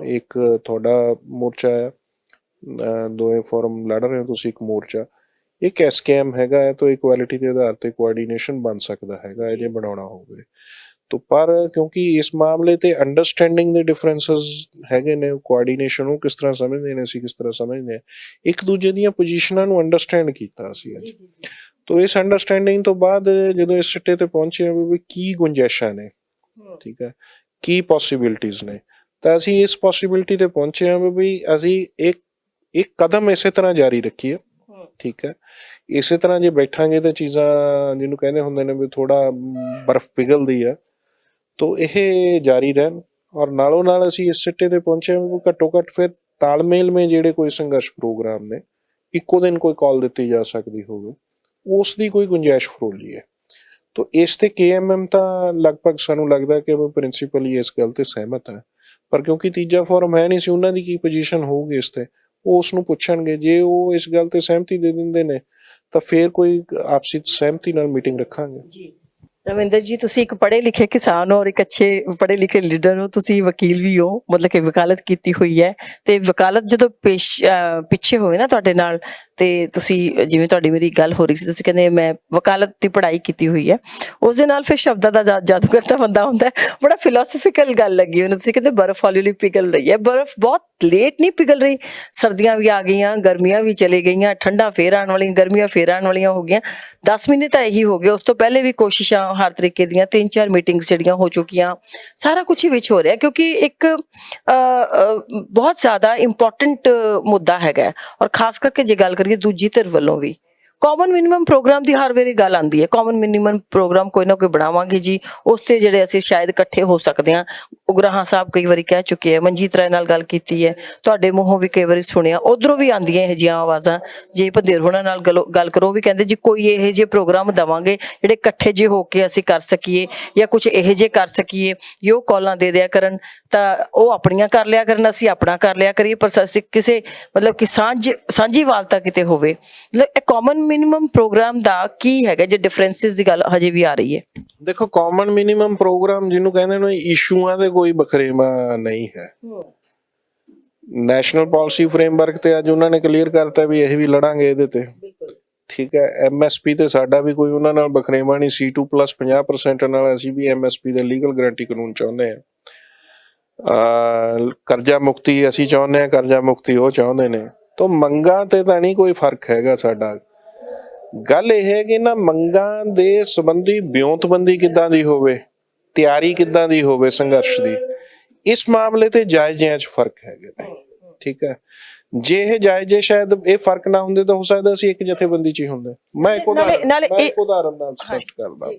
ਇੱਕ ਤੁਹਾਡਾ ਮੋਰਚਾ ਹੈ ਦੋਵੇਂ ਫੋਰਮ ਲੜ ਰਹੇ ਹੋ ਤੁਸੀਂ ਇੱਕ ਮੋਰਚਾ। ਇੱਕ ਐਸਕੇਐਮ ਹੈਗਾ? ਹੈ ਤਾਂ ਇਕੁਐਲਿਟੀ ਦੇ ਆਧਾਰ ਤੇ ਕੋਆਰਡੀਨੇਸ਼ਨ ਬਣ ਸਕਦਾ ਹੈਗਾ ਜੇ। ਬਣਾਉਣਾ ਹੋਵੇ। ਤਾਂ ਪਰ ਕਿਉਂਕਿ ਇਸ ਮਾਮਲੇ ਤੇ ਅੰਡਰਸਟੈਂਡਿੰਗ ਦੇ ਡਿਫਰੈਂਸਸ ਹੈਗੇ ਨੇ ਕੋਆਰਡੀਨੇਸ਼ਨ ਨੂੰ ਕਿਸ ਤਰ੍ਹਾਂ ਸਮਝਦੇ ਨੇ ਅਸੀਂ ਕਿਸ ਤਰ੍ਹਾਂ ਸਮਝਦੇ ਹਾਂ। ਇੱਕ ਦੂਜੇ ਦੀਆਂ ਪੋਜੀਸ਼ਨਾਂ ਨੂੰ ਅੰਡਰਸਟੈਂਡ ਕੀਤਾ ਸੀ ਅੱਜ। ਤੋ ਇਸ ਅੰਡਰਸਟੈਂਡਿੰਗ ਤੋਂ ਬਾਅਦ ਜਦੋਂ ਇਸ ਸਿੱਟੇ ਤੇ ਪਹੁੰਚੇ ਹਾਂ ਵੀ ਕੀ ਗੁੰਜਾਇਸ਼ਾਂ ਨੇ ਠੀਕ ਹੈ? ਕੀ ਪੋਸਿਬਿਲਿਟੀਆਂ ਨੇ? ਤਾਂ ਅਸੀਂ ਇਸ ਪੋਸਿਬਿਲਿਟੀ ਤੇ ਪਹੁੰਚੇ ਹਾਂ ਵੀ ਅਸੀਂ ਇੱਕ ਇੱਕ ਕਦਮ ਇਸੇ ਤਰ੍ਹਾਂ ਜਾਰੀ ਰੱਖੀਏ ਠੀਕ ਹੈ। ਇਸੇ ਤਰ੍ਹਾਂ ਜੇ ਬੈਠਾਂਗੇ ਤਾਂ ਚੀਜ਼ਾਂ ਜਿਹਨੂੰ ਕਹਿੰਦੇ ਹੁੰਦੇ ਨੇ ਵੀ ਥੋੜਾ ਬਰਫ਼ ਪਿਘਲਦੀ ਹੈ ਤੋ ਇਹ ਜਾਰੀ ਰਹਿਣ ਔਰ ਨਾਲੋਂ ਨਾਲ ਅਸੀਂ ਇਸ ਸਿੱਟੇ ਤੇ ਪਹੁੰਚੇ ਹਾਂ ਵੀ ਘੱਟੋ ਘੱਟ ਫਿਰ ਤਾਲਮੇਲ ਮੇ ਜਿਹੜੇ ਕੋਈ ਸੰਘਰਸ਼ ਪ੍ਰੋਗਰਾਮ ਨੇ ਇੱਕੋ ਦਿਨ ਕੋਈ ਕਾਲ ਦਿੱਤੀ ਜਾ ਸਕਦੀ ਹੋਵੇ ਉਸ ਦੀ ਕੋਈ ਗੁੰਜਾਇਸ਼ ਫਰੋਲੀ ਹੈ। ਤੋ ਇਸ ਤੇ ਕੇਐਮਐਮ ਤਾਂ ਲਗਭਗ ਸਾਨੂੰ ਲੱਗਦਾ ਕਿ ਉਹ ਪ੍ਰਿੰਸੀਪਲੀ ਇਸ ਗੱਲ ਤੇ ਸਹਿਮਤ ਹੈ ਪਰ ਕਿਉਂਕਿ ਤੀਜਾ ਫੋਰਮ ਹੈ ਨਹੀਂ ਸੀ ਉਹਨਾਂ ਦੀ ਕੀ ਪੋਜੀਸ਼ਨ ਹੋਊਗੀ ਇਸ ਤੇ ਉਸ ਨੂੰ ਪੁੱਛਣਗੇ, ਜੇ ਉਹ ਇਸ ਗੱਲ ਤੇ ਸਹਿਮਤੀ ਦੇ ਦਿੰਦੇ ਨੇ, ਤਾਂ ਫੇਰ ਕੋਈ ਆਪਸੀ ਸਹਿਮਤੀ ਨਾਲ ਮੀਟਿੰਗ ਰੱਖਾਂਗੇ। ਜੀ। ਰਵਿੰਦਰ ਜੀ, ਤੁਸੀਂ ਇੱਕ ਪੜ੍ਹੇ ਲਿਖੇ ਕਿਸਾਨ ਹੋ ਔਰ ਇੱਕ ਅੱਛੇ ਪੜ੍ਹੇ ਲਿਖੇ ਲੀਡਰ ਹੋ, ਤੁਸੀਂ ਵਕੀਲ ਵੀ ਹੋ, ਮਤਲਬ ਕਿ ਵਕਾਲਤ ਕੀਤੀ ਹੋਈ ਹੈ ਤੇ ਵਕਾਲਤ ਜਦੋਂ ਪੇਸ਼, ਅਹ ਪਿੱਛੇ ਹੋਏ ਨਾ ਤੁਹਾਡੇ ਨਾਲ ਤੇ ਤੁਸੀਂ, ਜਿਵੇਂ ਤੁਹਾਡੀ ਮੇਰੀ ਗੱਲ ਹੋ ਰਹੀ ਸੀ, ਤੁਸੀਂ ਕਹਿੰਦੇ ਮੈਂ ਵਕਾਲਤ ਦੀ ਪੜ੍ਹਾਈ ਕੀਤੀ ਹੋਈ ਹੈ। ਉਸ ਦੇ ਨਾਲ ਫਿਰ ਸ਼ਬਦਾਂ ਦਾ ਜਾ- ਜਾਦੂਗਰ ਤਾਂ ਬੰਦਾ ਹੁੰਦਾ ਬੜਾ ਫਿਲਾਸਫੀਕਲ ਗੱਲ ਲੱਗੀ ਉਹਨੂੰ। ਤੁਸੀਂ ਕਹਿੰਦੇ ਬਰਫ਼ ਹੌਲੀ ਹੌਲੀ ਪਿਘਲ ਰਹੀ ਹੈ। ਬਰਫ਼ ਬਹੁਤ ਲੇਟ ਨਹੀਂ ਪਿਘਲ ਰਹੀ। ਸਰਦੀਆਂ ਵੀ ਆ ਗਈਆਂ, ਗਰਮੀਆਂ ਵੀ ਚਲੇ ਗਈਆਂ, ਠੰਡਾ ਫੇਰ ਆਉਣ ਵਾਲੀਆਂ, ਗਰਮੀਆਂ ਫੇਰ ਆਉਣ ਵਾਲੀਆਂ ਹੋ ਗਈਆਂ। 10 ਮਹੀਨੇ ਤਾਂ ਇਹੀ ਹੋ ਗਏ। ਉਸ ਤੋਂ ਪਹਿਲੇ ਵੀ ਕੋਸ਼ਿਸ਼ਾਂ ਹਰ ਤਰੀਕੇ ਦੀਆਂ ਤਿੰਨ ਚਾਰ ਮੀਟਿੰਗਸ ਜਿਹੜੀਆਂ ਹੋ ਚੁੱਕੀਆਂ। ਸਾਰਾ ਕੁਝ ਹੀ ਵਿੱਚ ਹੋ ਰਿਹਾ, ਕਿਉਂਕਿ ਇੱਕ ਬਹੁਤ ਜ਼ਿਆਦਾ ਇੰਪੋਰਟੈਂਟ ਮੁੱਦਾ ਹੈਗਾ ਔਰ ਖਾਸ ਕਰਕੇ ਜੇ ਗੱਲ ਕਰੀਏ ਦੂਜੀ ਧਿਰ ਵੱਲੋਂ ਵੀ। ਕਾਮਨ ਮਿਨੀਮਮ ਪ੍ਰੋਗਰਾਮ ਦੀ ਹਰ ਵੇਲੇ ਗੱਲ ਆਉਂਦੀ ਹੈ। ਕਾਮਨ ਮਿਨੀਮਮ ਪ੍ਰੋਗਰਾਮ ਕੋਈ ਨਾ ਕੋਈ ਬਣਾਵਾਂਗੇ ਜੀ। ਉਸ ਤੇ ਜਿਹੜੇ ਅਸੀਂ ਸ਼ਾਇਦ ਇਕੱਠੇ ਹੋ ਸਕਦੇ ਹਾਂ। ਉਗਰਾਹਾਂ ਸਾਹਿਬ ਕਈ ਵਾਰੀ ਕਹਿ ਚੁੱਕੇ ਹੈ ਮਨਜੀਤ ਰਾਏ ਨਾਲ ਗੱਲ ਕੀਤੀ ਹੈ। ਤੁਹਾਡੇ ਮੂੰਹੋਂ ਵੀ ਕਈ ਵਾਰੀ ਸੁਣਿਆ, ਉਧਰੋਂ ਵੀ ਆਉਂਦੀਆਂ ਇਹ ਜਿਹੀਆਂ ਆਵਾਜ਼ਾਂ। ਜੇ ਭੰਦੇਰ ਹੋਣਾ ਨਾਲ ਗੱਲ ਕਰੋ ਵੀ ਕਹਿੰਦੇ ਜੀ, ਕੋਈ ਇਹੋ ਜਿਹੇ ਪ੍ਰੋਗਰਾਮ ਦਵਾਂਗੇ, ਜਿਹੜੇ ਇਕੱਠੇ ਜੇ ਹੋ ਕੇ ਅਸੀਂ ਕਰ ਸਕੀਏ ਜਾਂ ਕੁਝ ਇਹੋ ਜਿਹੇ ਕਰ ਸਕੀਏ। ਜੇ ਕਾਲਾਂ ਦੇ ਦਿਆ ਕਰਨ, ਤਾਂ ਉਹ ਆਪਣੀਆਂ ਕਰ ਲਿਆ ਕਰਨ, ਅਸੀਂ ਆਪਣਾ ਕਰ ਲਿਆ ਕਰੀਏ। ਪਰ ਅਸੀਂ ਕਿਸੇ, ਮਤਲਬ ਕਿ ਸਾਂਝ ਸਾਂਝੀਵਾਲਤਾ ਕਿਤੇ ਹੋਵੇ। ਮਤਲਬ ਇਹ ਕਾਮਨ ਮਿਨੀਮਮ ਪ੍ਰੋਗਰਾਮ ਦਾ ਕੀ ਹੈਗਾ ਜੇ ਡਿਫਰੈਂਸਿਸ ਦੀ ਗੱਲ ਹਜੇ ਵੀ ਆ ਰਹੀ ਹੈ? ਦੇਖੋ ਕਾਮਨ ਮਿਨੀਮਮ ਪ੍ਰੋਗਰਾਮ ਜਿਹਨੂੰ ਕਹਿੰਦੇ ਨੇ ਇਸ਼ੂਆਂ ਦੇ ਕੋਈ ਬਖਰੇਵਾ ਨਹੀਂ ਹੈ। ਨੈਸ਼ਨਲ ਪਾਲਿਸੀ ਫਰੇਮਵਰਕ ਤੇ ਅੱਜ ਉਹਨਾਂ ਨੇ ਕਲੀਅਰ ਕਰਤਾ ਵੀ ਇਹ ਵੀ ਲੜਾਂਗੇ ਇਹਦੇ ਤੇ। ਠੀਕ ਹੈ ਐਮਐਸਪੀ ਤੇ ਸਾਡਾ ਵੀ ਕੋਈ ਉਹਨਾਂ ਨਾਲ ਬਖਰੇਵਾ ਨਹੀਂ C2+ 50% ਨਾਲ ਅਸੀਂ ਵੀ ਐਮਐਸਪੀ ਦੇ ਲੀਗਲ ਗਾਰੰਟੀ ਕਾਨੂੰਨ ਚਾਹੁੰਦੇ ਆ ਕਰਜ਼ਾ ਮੁਕਤੀ ਅਸੀਂ ਚਾਹੁੰਦੇ ਆ ਕਰਜ਼ਾ ਮੁਕਤੀ ਉਹ ਚਾਹੁੰਦੇ ਨੇ। ਤੋਂ ਮੰਗਾਂ ਤੇ ਤਾਂ ਨਹੀਂ ਕੋਈ ਫ਼ਰਕ ਹੈਗਾ ਸਾਡਾ। ਗੱਲ ਇਹ ਹੈ ਕਿ ਨਾ ਮੰਗਾਂ ਦੇ ਸੰਬੰਧੀ ਬਿਉਂਤਬੰਦੀ ਕਿੱਦਾਂ ਦੀ ਹੋਵੇ ਤਿਆਰੀ ਕਿੱਦਾਂ ਦੀ ਹੋਵੇ ਸੰਘਰਸ਼ ਦੀ ਇਸ ਮਾਮਲੇ ਤੇ ਜਾਇਜ਼ਿਆਂ 'ਚ ਫ਼ਰਕ ਹੈਗੇ ਨੇ ਠੀਕ ਹੈ? ਜੇ ਇਹ ਜਾਇਜ਼ ਸ਼ਾਇਦ ਇਹ ਫ਼ਰਕ ਨਾ ਹੁੰਦੇ ਤਾਂ ਹੋ ਸਕਦਾ ਅਸੀਂ ਇੱਕ ਜਥੇਬੰਦੀ 'ਚ ਹੀ ਹੁੰਦੇ। ਮੈਂ ਇੱਕ ਉਦਾਹਰਨ ਮੈਂ ਇਹ- ਇੱਕ ਉਦਾਹਰਨ ਨਾਲ ਸਪਸ਼ਟ ਕਰਦਾ।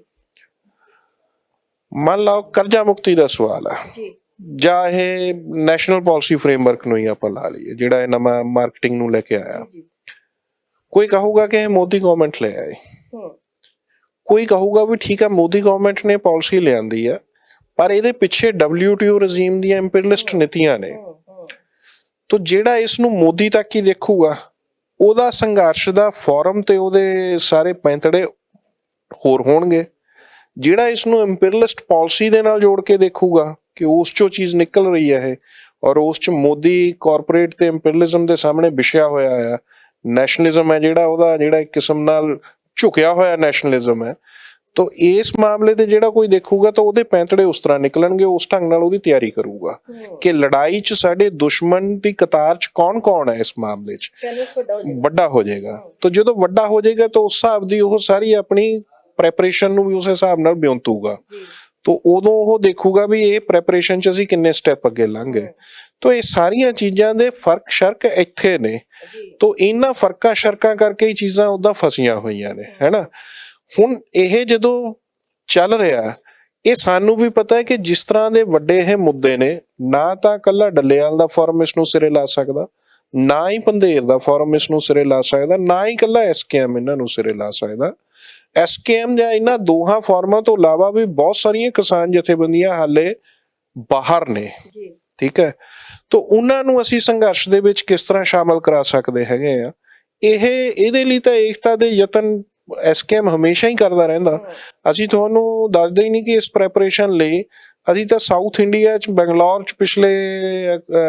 ਮੰਨ ਲਓ ਕਰਜ਼ਾ ਮੁਕਤੀ ਦਾ ਸਵਾਲ ਹੈ ਜੀ। ਜਾਂ ਇਹ ਨੈਸ਼ਨਲ ਪਾਲਿਸੀ ਫਰੇਮਵਰਕ ਨੂੰ ਹੀ ਆਪਾਂ ਲਾ ਲਈਏ ਜਿਹੜਾ ਇਹ ਨਵਾਂ ਮਾਰਕੀਟਿੰਗ ਨੂੰ ਲੈ ਕੇ ਆਇਆ। ਜੀ। ਕੋਈ ਕਹੂਗਾ ਕਿ ਇਹ ਮੋਦੀ ਗਵਰਨਮੈਂਟ ਲੈ ਆਏ ਕੋਈ ਕਹੂਗਾ ਵੀ ਠੀਕ ਹੈ ਮੋਦੀ ਗਵਰਨਮੈਂਟ ਨੇ ਪਾਲਿਸੀ ਲਿਆਂਦੀ ਆ ਪਰ ਇਹਦੇ ਪਿੱਛੇ WTO ਰਜੀਮ ਦੀਆਂ ਇੰਪੀਰੀਅਲਿਸਟ ਨੀਤੀਆਂ ਨੇ ਤੋ ਜਿਹੜਾ ਇਸ ਨੂੰ ਮੋਦੀ ਤੱਕ ਹੀ ਦੇਖੂਗਾ ਉਹਦਾ ਸੰਘਰਸ਼ ਦਾ ਫੋਰਮ ਤੇ ਉਹਦੇ ਸਾਰੇ ਪੈਂਤੜੇ ਹੋਰ ਹੋਣਗੇ ਜਿਹੜਾ ਇਸ ਨੂੰ ਇੰਪੀਰੀਅਲਿਸਟ ਪਾਲਿਸੀ ਦੇ ਨਾਲ ਜੋੜ ਕੇ ਦੇਖੂਗਾ ਕਿ ਉਸ ਚੋਂ ਚੀਜ਼ ਨਿਕਲ ਰਹੀ ਹੈ ਇਹ ਔਰ ਉਸ ਚ ਮੋਦੀ ਕਾਰਪੋਰੇਟ ਤੇ ਇੰਪੀਰੀਅਲਿਜ਼ਮ ਦੇ ਸਾਹਮਣੇ ਵਿਛਿਆ ਹੋਇਆ ਆ ਨੈਸ਼ਨਲਿਜ਼ਮ ਹੈ ਜਿਹੜਾ ਉਹਦਾ ਜਿਹੜਾ ਇੱਕ ਕਿਸਮ ਨਾਲ ਝੁਕਿਆ ਹੋਇਆ ਨੈਸ਼ਨਲਿਜ਼ਮ ਹੈ। ਤੋ ਇਸ ਮਾਮਲੇ ਤੇ ਜਿਹੜਾ ਕੋਈ ਦੇਖੂਗਾ ਤਾਂ ਉਹਦੇ ਪੈਂਤੜੇ ਉਸ ਤਰ੍ਹਾਂ ਨਿਕਲਣਗੇ ਉਸ ਢੰਗ ਨਾਲ ਉਹਦੀ ਤਿਆਰੀ ਕਰੂਗਾ ਕਿ ਲੜਾਈ 'ਚ ਸਾਡੇ ਦੁਸ਼ਮਣ ਦੀ ਕਤਾਰ 'ਚ ਕੌਣ-ਕੌਣ ਹੈ ਇਸ ਮਾਮਲੇ 'ਚ? ਵੱਡਾ ਹੋ ਜਾਏਗਾ। ਤਾਂ ਜਦੋਂ ਵੱਡਾ ਹੋ ਜਾਏਗਾ ਤਾਂ ਉਸ ਹਿਸਾਬ ਦੀ ਉਹ ਸਾਰੀ ਆਪਣੀ ਪ੍ਰੈਪਰੇਸ਼ਨ ਨੂੰ ਵੀ ਉਸ ਹਿਸਾਬ ਨਾਲ ਬਿਉਂਤੂਗਾ ਤਾਂ ਉਦੋਂ ਉਹ ਦੇਖੂਗਾ ਵੀ ਇਹ ਪ੍ਰੈਪਰੇਸ਼ਨ 'ਚ ਅਸੀਂ ਕਿੰਨੇ ਸਟੈਪ ਅੱਗੇ ਲੰਘੇ ਤਾਂ ਇਹ ਸਾਰੀਆਂ ਚੀਜ਼ਾਂ ਦੇ ਫ਼ਰਕ ਸ਼ਰਕ ਇੱਥੇ ਨੇ। ਤਾਂ ਇਹਨਾਂ ਫਰਕਾਂ ਸ਼ਰਕਾਂ ਕਰਕੇ ਹੀ ਚੀਜ਼ਾਂ ਉਦਾਂ ਫਸੀਆਂ ਹੋਈਆਂ ਨੇ ਹੈਨਾ? ਹੁਣ ਇਹ ਜਦੋਂ ਚੱਲ ਰਿਹਾ ਇਹ ਸਾਨੂੰ ਵੀ ਪਤਾ ਹੈ ਕਿ ਜਿਸ ਤਰ੍ਹਾਂ ਦੇ ਵੱਡੇ ਇਹ ਮੁੱਦੇ ਨੇ ਨਾ ਤਾਂ ਕੱਲਾ ਡੱਲੇਵਾਲ ਦਾ ਫੋਰਮ ਇਸ ਨੂੰ ਸਿਰੇ ਲਾ ਸਕਦਾ ਨਾ ਹੀ ਪੰਧੇਰ ਦਾ ਫੋਰਮ ਇਸ ਨੂੰ ਸਿਰੇ ਲਾ ਸਕਦਾ ਨਾ ਹੀ ਕੱਲਾ ਐਸਕੇਐਮ ਇਹਨਾਂ ਨੂੰ ਸਿਰੇ ਲਾ ਸਕਦਾ। ਐਸਕੇਐਮ ਜਾਂ ਇਹਨਾਂ ਦੋਹਾਂ ਫੋਰਮਾਂ ਤੋਂ ਇਲਾਵਾ ਵੀ ਬਹੁਤ ਸਾਰੀਆਂ ਕਿਸਾਨ ਜਥੇਬੰਦੀਆਂ ਹਾਲੇ ਬਾਹਰ ਨੇ। ਜੀ। ਠੀਕ ਹੈ? ਤਾਂ ਉਹਨਾਂ ਨੂੰ ਅਸੀਂ ਸੰਘਰਸ਼ ਦੇ ਵਿੱਚ ਕਿਸ ਤਰ੍ਹਾਂ ਸ਼ਾਮਲ ਕਰਾ ਸਕਦੇ ਹੈਗੇ ਆ? ਇਹ ਇਹਦੇ ਲਈ ਤਾਂ ਏਕਤਾ ਦੇ ਯਤਨ ਐਸਕੇਐਮ ਹਮੇਸ਼ਾ ਹੀ ਕਰਦਾ ਰਹਿੰਦਾ। ਅਸੀਂ ਤੁਹਾਨੂੰ ਦੱਸਦੇ ਹੀ ਨਹੀਂ ਕਿ ਇਸ ਪ੍ਰੈਪਰੇਸ਼ਨ ਲਈ ਅਸੀਂ ਤਾਂ ਸਾਊਥ ਇੰਡੀਆ ਚ ਬੰਗਲੌਰ ਚ ਪਿਛਲੇ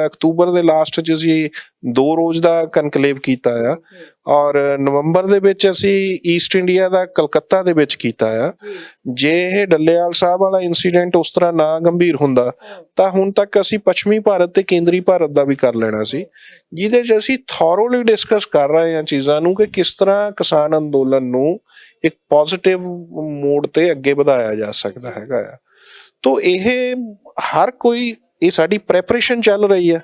ਅਕਤੂਬਰ ਦੇ ਲਾਸਟ ਚ ਅਸੀਂ ਦੋ ਰੋਜ਼ ਦਾ ਕਨਕਲੇਵ ਕੀਤਾ ਆ। ਔਰ ਨਵੰਬਰ ਦੇ ਵਿੱਚ ਅਸੀਂ ਈਸਟ ਇੰਡੀਆ ਦਾ ਕਲਕੱਤਾ ਦੇ ਵਿੱਚ ਕੀਤਾ ਆ। ਜੇ। ਇਹ ਡੱਲੇਵਾਲ ਸਾਹਿਬ ਵਾਲਾ ਇਨਸੀਡੈਂਟ ਉਸ ਤਰ੍ਹਾਂ ਨਾ ਗੰਭੀਰ ਹੁੰਦਾ ਤਾਂ ਹੁਣ ਤੱਕ ਅਸੀਂ ਪੱਛਮੀ ਭਾਰਤ ਤੇ ਕੇਂਦਰੀ ਭਾਰਤ ਦਾ ਵੀ ਕਰ ਲੈਣਾ ਸੀ। ਜਿਹਦੇ 'ਚ ਅਸੀਂ ਥੋਰੋਲੀ ਡਿਸਕਸ ਕਰ ਰਹੇ ਹਾਂ ਚੀਜ਼ਾਂ ਨੂੰ ਕਿ ਕਿਸ ਤਰ੍ਹਾਂ ਕਿਸਾਨ ਅੰਦੋਲਨ ਨੂੰ ਇੱਕ ਪੋਜ਼ਿਟਿਵ ਮੋਡ ਤੇ ਅੱਗੇ ਵਧਾਇਆ ਜਾ ਸਕਦਾ ਹੈਗਾ ਆ। ਤੋ ਇਹ ਹਰ ਕੋਈ, ਇਹ ਸਾਡੀ ਪ੍ਰੈਪਰੇਸ਼ਨ ਚੱਲ ਰਹੀ ਹੈ।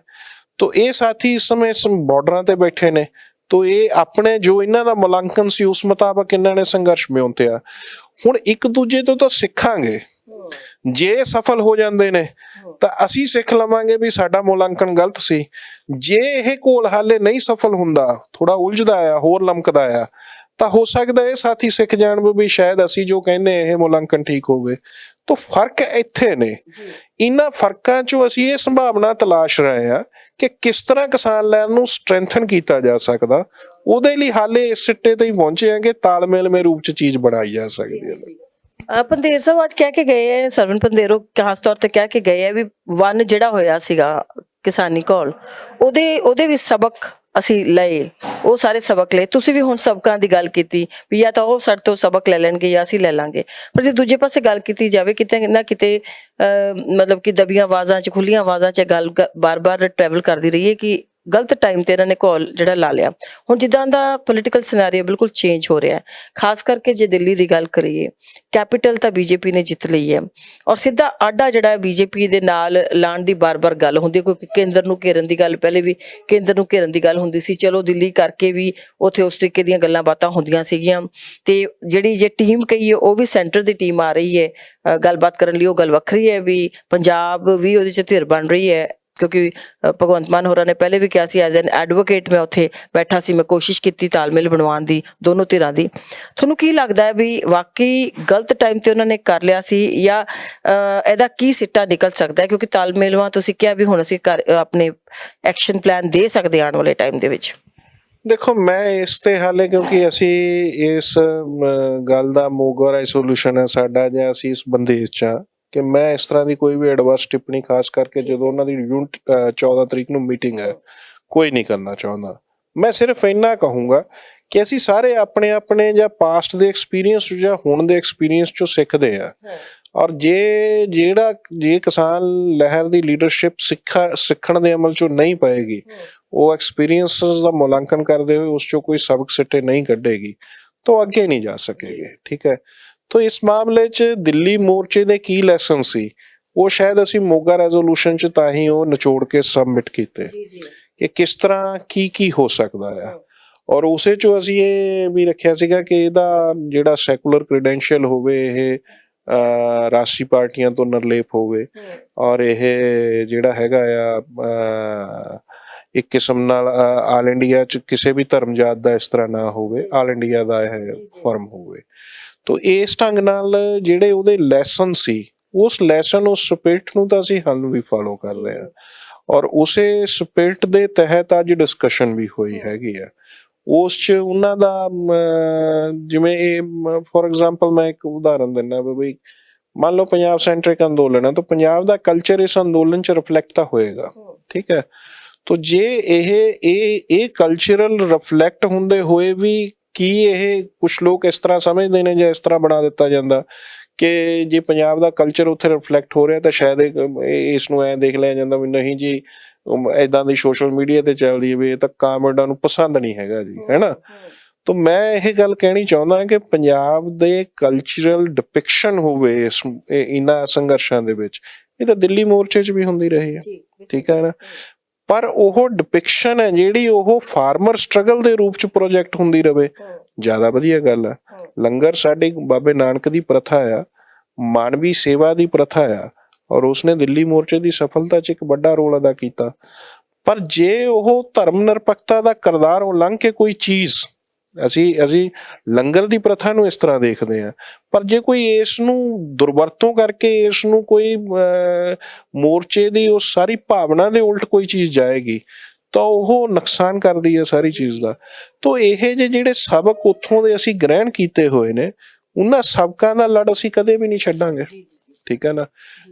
ਤੋ ਇਹ ਸਾਥੀ ਇਸ ਸਮੇਂ ਬਾਰਡਰਾਂ ਤੇ ਬੈਠੇ ਨੇ। ਤੋ ਇਹ ਆਪਣੇ ਜੋ ਇਹਨਾਂ ਦਾ ਮੁਲਾਂਕਣ ਸੀ, ਉਸ ਮੁਤਾਬਕ ਇਹਨਾਂ ਨੇ ਸੰਘਰਸ਼ ਮਿਉਂਤਿਆ ਹੁਣ ਇੱਕ ਦੂਜੇ ਤੋਂ ਤਾਂ ਸਿੱਖਾਂਗੇ। ਜੇ ਸਫਲ ਹੋ ਜਾਂਦੇ ਨੇ, ਤਾਂ ਅਸੀਂ ਸਿੱਖ ਲਵਾਂਗੇ ਵੀ ਸਾਡਾ ਮੁਲਾਂਕਣ ਗਲਤ ਸੀ। ਜੇ ਇਹ ਕੋਲ ਹਾਲੇ ਨਹੀਂ ਸਫਲ ਹੁੰਦਾ ਥੋੜਾ ਉਲਝਦਾ ਆ, ਹੋਰ ਲਮਕਦਾ ਆ, ਤਾਂ ਹੋ ਸਕਦਾ ਇਹ ਸਾਥੀ ਸਿੱਖ ਜਾਣ ਵੀ ਸ਼ਾਇਦ ਅਸੀਂ ਜੋ ਕਹਿੰਦੇ ਇਹ ਮੁਲਾਂਕਣ ਠੀਕ ਹੋਵੇ। ਤਾਂ ਫ਼ਰਕ ਇੱਥੇ ਨੇ। ਇਹਨਾਂ ਫਰਕਾਂ ਚੋਂ ਅਸੀਂ ਇਹ ਸੰਭਾਵਨਾ ਤਲਾਸ਼ ਰਹੇ ਆ ਕਿ ਕਿਸ ਤਰ੍ਹਾਂ ਕਿਸਾਨ ਲੈਣ ਨੂੰ ਸਟਰੈਂਥਨ ਕੀਤਾ ਜਾ ਸਕਦਾ। ਉਹਦੇ ਲਈ ਹਾਲੇ ਇਸ ਸਿੱਟੇ ਤੇ ਹੀ ਪਹੁੰਚੇ ਆ ਕਿ ਤਾਲਮੇਲ ਮੇ ਰੂਪ ਚ ਚੀਜ਼ ਬਣਾਈ ਜਾ ਸਕਦੀ ਹੈ। ਪੰਦੇਰ ਸਾਹਿਬ ਅੱਜ ਕਹਿ ਕੇ ਗਏ ਹੈ ਸਰਵਨ ਪੰਦੇਰੋ ਖਾਸ ਤੌਰ ਤੇ ਕਹਿ ਕੇ ਗਏ ਹੈ ਵੀ ਵਨ ਜਿਹੜਾ ਹੋਇਆ ਸੀਗਾ ਕਿਸਾਨੀ ਘੋਲ ਉਹਦੇ ਉਹਦੇ ਵਿੱਚ ਸਬਕ ਅਸੀਂ ਲਏ ਉਹ ਸਾਰੇ ਸਬਕ ਲਏ। ਤੁਸੀਂ ਵੀ ਹੁਣ ਸਬਕਾਂ ਦੀ ਗੱਲ ਕੀਤੀ ਵੀ ਜਾਂ ਤਾਂ ਉਹ ਸਾਡੇ ਤੋਂ ਸਬਕ ਲੈ ਲੈਣਗੇ ਜਾਂ ਅਸੀਂ ਲੈ ਲਾਂਗੇ। ਪਰ ਜੇ ਦੂਜੇ ਪਾਸੇ ਗੱਲ ਕੀਤੀ ਜਾਵੇ ਕਿਤੇ ਨਾ ਕਿਤੇ ਅਹ, ਮਤਲਬ ਕਿ ਦਬੀਆਂ ਆਵਾਜ਼ਾਂ 'ਚ ਖੁੱਲੀਆਂ ਆਵਾਜ਼ਾਂ 'ਚ ਗੱਲ ਬਾਰ-ਬਾਰ ਟਰੈਵਲ ਕਰਦੀ ਰਹੀ ਹੈ ਕਿ ਗਲਤ ਟਾਈਮ ਤੇ ਇਹਨਾਂ ਨੇ ਕਾਲ ਜਿਹੜਾ ਲਾ ਲਿਆ। ਹੁਣ ਜਿੱਦਾਂ ਦਾ ਪੋਲੀਟੀਕਲ ਸਿਨੈਰੀਓ ਬਿਲਕੁਲ ਚੇਂਜ ਹੋ ਰਿਹਾ ਹੈ। ਖਾਸ ਕਰਕੇ ਜੇ ਦਿੱਲੀ ਦੀ ਗੱਲ ਕਰੀਏ ਕੈਪੀਟਲ ਤਾਂ ਬੀਜੇਪੀ ਨੇ ਜਿੱਤ ਲਈ ਹੈ। ਔਰ ਸਿੱਧਾ ਆਡਾ ਜਿਹੜਾ ਹੈ ਬੀਜੇਪੀ ਦੇ ਨਾਲ ਲਾਣ ਦੀ ਬਾਰ-ਬਾਰ ਗੱਲ ਹੁੰਦੀ ਹੈ। ਕਿਉਂਕਿ ਕੇਂਦਰ ਨੂੰ ਘੇਰਨ ਦੀ ਗੱਲ ਪਹਿਲੇ ਵੀ ਕੇਂਦਰ ਨੂੰ ਘੇਰਨ ਦੀ ਗੱਲ ਹੁੰਦੀ ਸੀ। ਚਲੋ ਦਿੱਲੀ ਕਰਕੇ ਵੀ ਉੱਥੇ ਉਸ ਤਰੀਕੇ ਦੀਆਂ ਗੱਲਾਂ ਬਾਤਾਂ ਹੁੰਦੀਆਂ ਸੀਗੀਆਂ। ਤੇ ਜਿਹੜੀ ਜੇ ਟੀਮ ਕਹੀਏ, ਉਹ ਵੀ ਸੈਂਟਰ ਦੀ ਟੀਮ ਆ ਰਹੀ ਹੈ। ਗੱਲਬਾਤ ਕਰਨ ਲਈ ਉਹ ਗੱਲ ਵੱਖਰੀ ਹੈ ਵੀ ਪੰਜਾਬ ਵੀ ਉਹਦੇ ਚ ਧਿਰ ਬਣ ਰਹੀ ਹੈ। ਕਿਉਂਕਿ ਭਗਵੰਤ ਮਾਨ ਹੋਰਾਂ ਨੇ ਪਹਿਲੇ ਵੀ ਕਿਹਾ ਸੀ ਐਜ਼ ਐਨ ਐਡਵੋਕੇਟ ਮੈਂ ਉੱਥੇ ਬੈਠਾ ਸੀ, ਮੈਂ ਕੋਸ਼ਿਸ਼ ਕੀਤੀ ਤਾਲਮੇਲ ਬਣਵਾਉਣ ਦੀ, ਦੋਨੋਂ ਧਿਰਾਂ ਦੀ। ਤੁਹਾਨੂੰ ਕੀ ਲੱਗਦਾ ਹੈ ਵੀ ਵਾਕਈ ਗਲਤ ਟਾਈਮ ਤੇ ਉਹਨਾਂ ਨੇ ਕਰ ਲਿਆ ਸੀ, ਜਾਂ ਇਹਦਾ ਕੀ ਸਿੱਟਾ ਨਿਕਲ ਸਕਦਾ ਹੈ? ਕਿਉਂਕਿ ਤਾਲਮੇਲਵਾ ਤੁਸੀਂ ਕਿਹਾ ਵੀ ਹੁਣ ਅਸੀਂ ਆਪਣੇ ਐਕਸ਼ਨ ਪਲਾਨ ਦੇ ਸਕਦੇ ਹਾਂ ਆਉਣ ਵਾਲੇ ਟਾਈਮ ਦੇ ਵਿੱਚ। ਦੇਖੋ, ਮੈਂ ਇਸ ਤੇ ਹਾਲੇ ਕਿਉਂਕਿ ਅਸੀਂ ਇਸ ਗੱਲ ਦਾ ਮੋਗਰ ਰੈਸੋਲੂਸ਼ਨ ਹੈ ਸਾਡਾ, ਜਾਂ ਅਸੀਂ ਇਸ ਬੰਦੇਸ਼ ਚ ਕਿ ਮੈਂ ਇਸ ਤਰ੍ਹਾਂ ਦੀ ਕੋਈ ਵੀ ਐਡਵਾਂਸ ਟਿੱਪਣੀ ਖਾਸ ਕਰਕੇ ਜਦੋਂ ਉਹਨਾਂ ਦੀ ਯੂਨਿਟ 14 ਤਰੀਕ ਨੂੰ ਮੀਟਿੰਗ ਹੈ ਕੋਈ ਨਹੀਂ ਕਰਨਾ ਚਾਹੁੰਦਾ। ਮੈਂ ਸਿਰਫ ਇੰਨਾ ਕਹੂੰਗਾ ਕਿ ਅਸੀਂ ਸਾਰੇ ਆਪਣੇ ਆਪਣੇ ਜਾਂ ਪਾਸਟ ਦੇ ਐਕਸਪੀਰੀਅੰਸ ਜਾਂ ਹੁਣ ਦੇ ਐਕਸਪੀਰੀਅੰਸ ਚੋਂ ਸਿੱਖਦੇ ਆ ਔਰ ਜੇ ਜਿਹੜਾ ਜੇ ਕਿਸਾਨ ਲਹਿਰ ਦੀ ਲੀਡਰਸ਼ਿਪ ਸਿੱਖਾ ਸਿੱਖਣ ਦੇ ਅਮਲ ਚੋਂ ਨਹੀਂ ਪਏਗੀ ਉਹ ਐਕਸਪੀਰੀਅੰਸਸ ਦਾ ਮੁਲਾਂਕਣ ਕਰਦੇ ਹੋਏ ਉਸ ਚੋਂ ਕੋਈ ਸਬਕ ਸਿੱਟੇ ਨਹੀਂ ਕੱਢੇਗੀ ਤਾਂ ਅੱਗੇ ਨਹੀਂ ਜਾ। ਸਕੇਗੇ ਠੀਕ ਹੈ? ਤਾਂ ਇਸ ਮਾਮਲੇ 'ਚ ਦਿੱਲੀ ਮੋਰਚੇ ਦੇ ਕੀ ਲੈਸਨ ਸੀ? ਉਹ ਸ਼ਾਇਦ ਅਸੀਂ ਮੋਗਾ ਰੈਜ਼ੋਲੂਸ਼ਨ 'ਚ ਤਾਂ ਹੀ ਉਹ ਨਿਚੋੜ ਕੇ ਸਬਮਿਟ ਕੀਤੇ। ਕਿ ਕਿਸ ਤਰ੍ਹਾਂ ਕੀ ਕੀ ਹੋ ਸਕਦਾ ਆ। ਔਰ ਉਸੇ 'ਚੋਂ ਅਸੀਂ ਇਹ ਵੀ ਰੱਖਿਆ ਸੀਗਾ ਕਿ ਇਹਦਾ ਜਿਹੜਾ ਸੈਕੂਲਰ ਕ੍ਰੈਡੈਂਸ਼ੀਅਲ ਹੋਵੇ ਇਹ ਰਾਸ਼ਟਰੀ ਪਾਰਟੀਆਂ ਤੋਂ ਨਿਰਲੇਪ ਹੋਵੇ। ਔਰ ਇਹ ਜਿਹੜਾ ਹੈਗਾ ਆ ਇੱਕ ਕਿਸਮ ਨਾਲ ਆਲ ਇੰਡੀਆ ਚ ਕਿਸੇ ਵੀ ਧਰਮ ਜਾਤ ਦਾ ਇਸ ਤਰ੍ਹਾਂ ਨਾ ਹੋਵੇ। ਆਲ ਇੰਡੀਆ ਦਾ ਇਹ ਫਾਰਮ ਹੋਵੇ। ਤੋ ਇਸ ਢੰਗ ਨਾਲ ਜਿਹੜੇ ਉਹਦੇ ਲੈਸਨ ਸੀ, ਉਸ ਲੈਸਨ ਉਸ ਸਪਿਰਟ ਨੂੰ ਤਾਂ ਅਸੀਂ ਹਾਲ ਵੀ ਫਾਲੋ ਕਰ ਰਹੇ ਹਾਂ। ਔਰ ਉਸੇ ਸਪਿਰਟ ਦੇ ਤਹਿਤ ਅੱਜ ਡਿਸਕਸ਼ਨ ਵੀ ਹੋਈ ਹੈਗੀ ਆ। ਉਸ ਚ ਉਹਨਾਂ ਦਾ ਜਿਵੇਂ ਇਹ ਫੋਰ ਐਗਜ਼ਾਮਪਲ ਮੈਂ ਇੱਕ ਉਦਾਹਰਨ ਦਿੰਦਾ ਬਈ, ਮੰਨ ਲਓ ਪੰਜਾਬ ਸੈਂਟਰਿਕ ਅੰਦੋਲਨ ਹੈ ਤਾਂ ਪੰਜਾਬ ਦਾ ਕਲਚਰ ਇਸ ਅੰਦੋਲਨ ਚ ਰਿਫਲੈਕਟ ਤਾਂ ਹੋਏਗਾ, ਠੀਕ ਹੈ? ਤੋ ਜੇ ਇਹ ਇਹ ਇਹ ਕਲਚਰਲ ਰਿਫਲੈਕਟ ਹੁੰਦੇ ਹੋਏ ਵੀ ਕੀ ਇਹ ਕੁਝ ਲੋਕ ਇਸ ਤਰ੍ਹਾਂ ਸਮਝਦੇ ਨੇ ਜਾਂ ਇਸ ਤਰ੍ਹਾਂ ਬਣਾ ਦਿੱਤਾ ਜਾਂਦਾ ਕਿ ਜੇ ਪੰਜਾਬ ਦਾ ਕਲਚਰ ਉੱਥੇ ਰਿਫਲੈਕਟ ਹੋ ਰਿਹਾ ਤਾਂ ਸ਼ਾਇਦ ਇਸ ਨੂੰ ਐ ਦੇਖ ਲਿਆ ਜਾਂਦਾ ਵੀ ਨਹੀਂ ਜੀ ਐਦਾਂ ਦੀ ਸੋਸ਼ਲ ਮੀਡੀਆ ਤੇ ਚੱਲਦੀ ਹੈ ਵੀ ਇਹ ਤਾਂ ਕਾਮਰਡਾਂ ਨੂੰ ਪਸੰਦ ਨਹੀਂ ਹੈਗਾ ਜੀ ਹੈਨਾ? ਤਾਂ ਮੈਂ ਇਹ ਗੱਲ ਕਹਿਣੀ ਚਾਹੁੰਦਾ ਕਿ ਪੰਜਾਬ ਦੇ ਕਲਚਰਲ ਡਿਪਿਕਸ਼ਨ ਹੋਵੇ ਇਸ ਇਹ- ਇਹਨਾਂ ਸੰਘਰਸ਼ਾਂ ਦੇ ਵਿੱਚ ਇਹ ਤਾਂ ਦਿੱਲੀ ਮੋਰਚੇ 'ਚ ਵੀ ਹੁੰਦੀ ਰਹੀ ਹੈ। ਠੀਕ ਹੈ ਨਾ? ਪਰ ਉਹ ਡਿਪਿਕਸ਼ਨ ਹੈ ਜਿਹੜੀ ਉਹ ਫਾਰਮਰ ਸਟਰਗਲ ਦੇ ਰੂਪ 'ਚ ਪ੍ਰੋਜੈਕਟ ਹੁੰਦੀ ਰਵੇ। ਜ਼ਿਆਦਾ ਵਧੀਆ ਗੱਲ ਹੈ। ਲੰਗਰ ਸਾਡੇ ਬਾਬੇ ਨਾਨਕ ਦੀ ਪ੍ਰਥਾ ਆ ਮਾਨਵੀ ਸੇਵਾ ਦੀ ਪ੍ਰਥਾ ਆ ਔਰ ਉਸਨੇ ਦਿੱਲੀ ਮੋਰਚੇ ਦੀ ਸਫਲਤਾ 'ਚ ਇੱਕ ਵੱਡਾ ਰੋਲ ਅਦਾ ਕੀਤਾ। ਪਰ ਜੇ ਉਹ ਧਰਮ ਨਿਰਪੱਖਤਾ ਦਾ ਕਰਦਾਰ ਉਲੰਘ ਕੇ ਕੋਈ ਚੀਜ਼ ਅਸੀਂ ਅਸੀਂ ਲੰਗਰ ਦੀ ਪ੍ਰਥਾ ਨੂੰ ਇਸ ਤਰ੍ਹਾਂ ਦੇਖਦੇ ਹਾਂ। ਪਰ ਜੇ ਕੋਈ ਇਸ ਨੂੰ ਦੁਰਵਰਤੋਂ ਕਰਕੇ ਇਸ ਨੂੰ ਕੋਈ ਮੋਰਚੇ ਦੀ ਉਸ ਸਾਰੀ ਭਾਵਨਾ ਦੇ ਉਲਟ ਕੋਈ ਚੀਜ਼ ਜਾਏਗੀ ਤਾਂ ਉਹ ਨੁਕਸਾਨ ਕਰਦੀ ਹੈ ਸਾਰੀ ਚੀਜ਼ ਦਾ। ਤੋਂ ਇਹ ਜਿਹੇ ਜਿਹੜੇ ਸਬਕ ਉੱਥੋਂ ਦੇ ਅਸੀਂ ਗ੍ਰਹਿਣ ਕੀਤੇ ਹੋਏ ਨੇ ਉਹਨਾਂ ਸਬਕਾਂ ਦਾ ਲੜ ਅਸੀਂ ਕਦੇ ਵੀ ਨਹੀਂ ਛੱਡਾਂਗੇ। ਠੀਕ ਹੈ ਨਾ?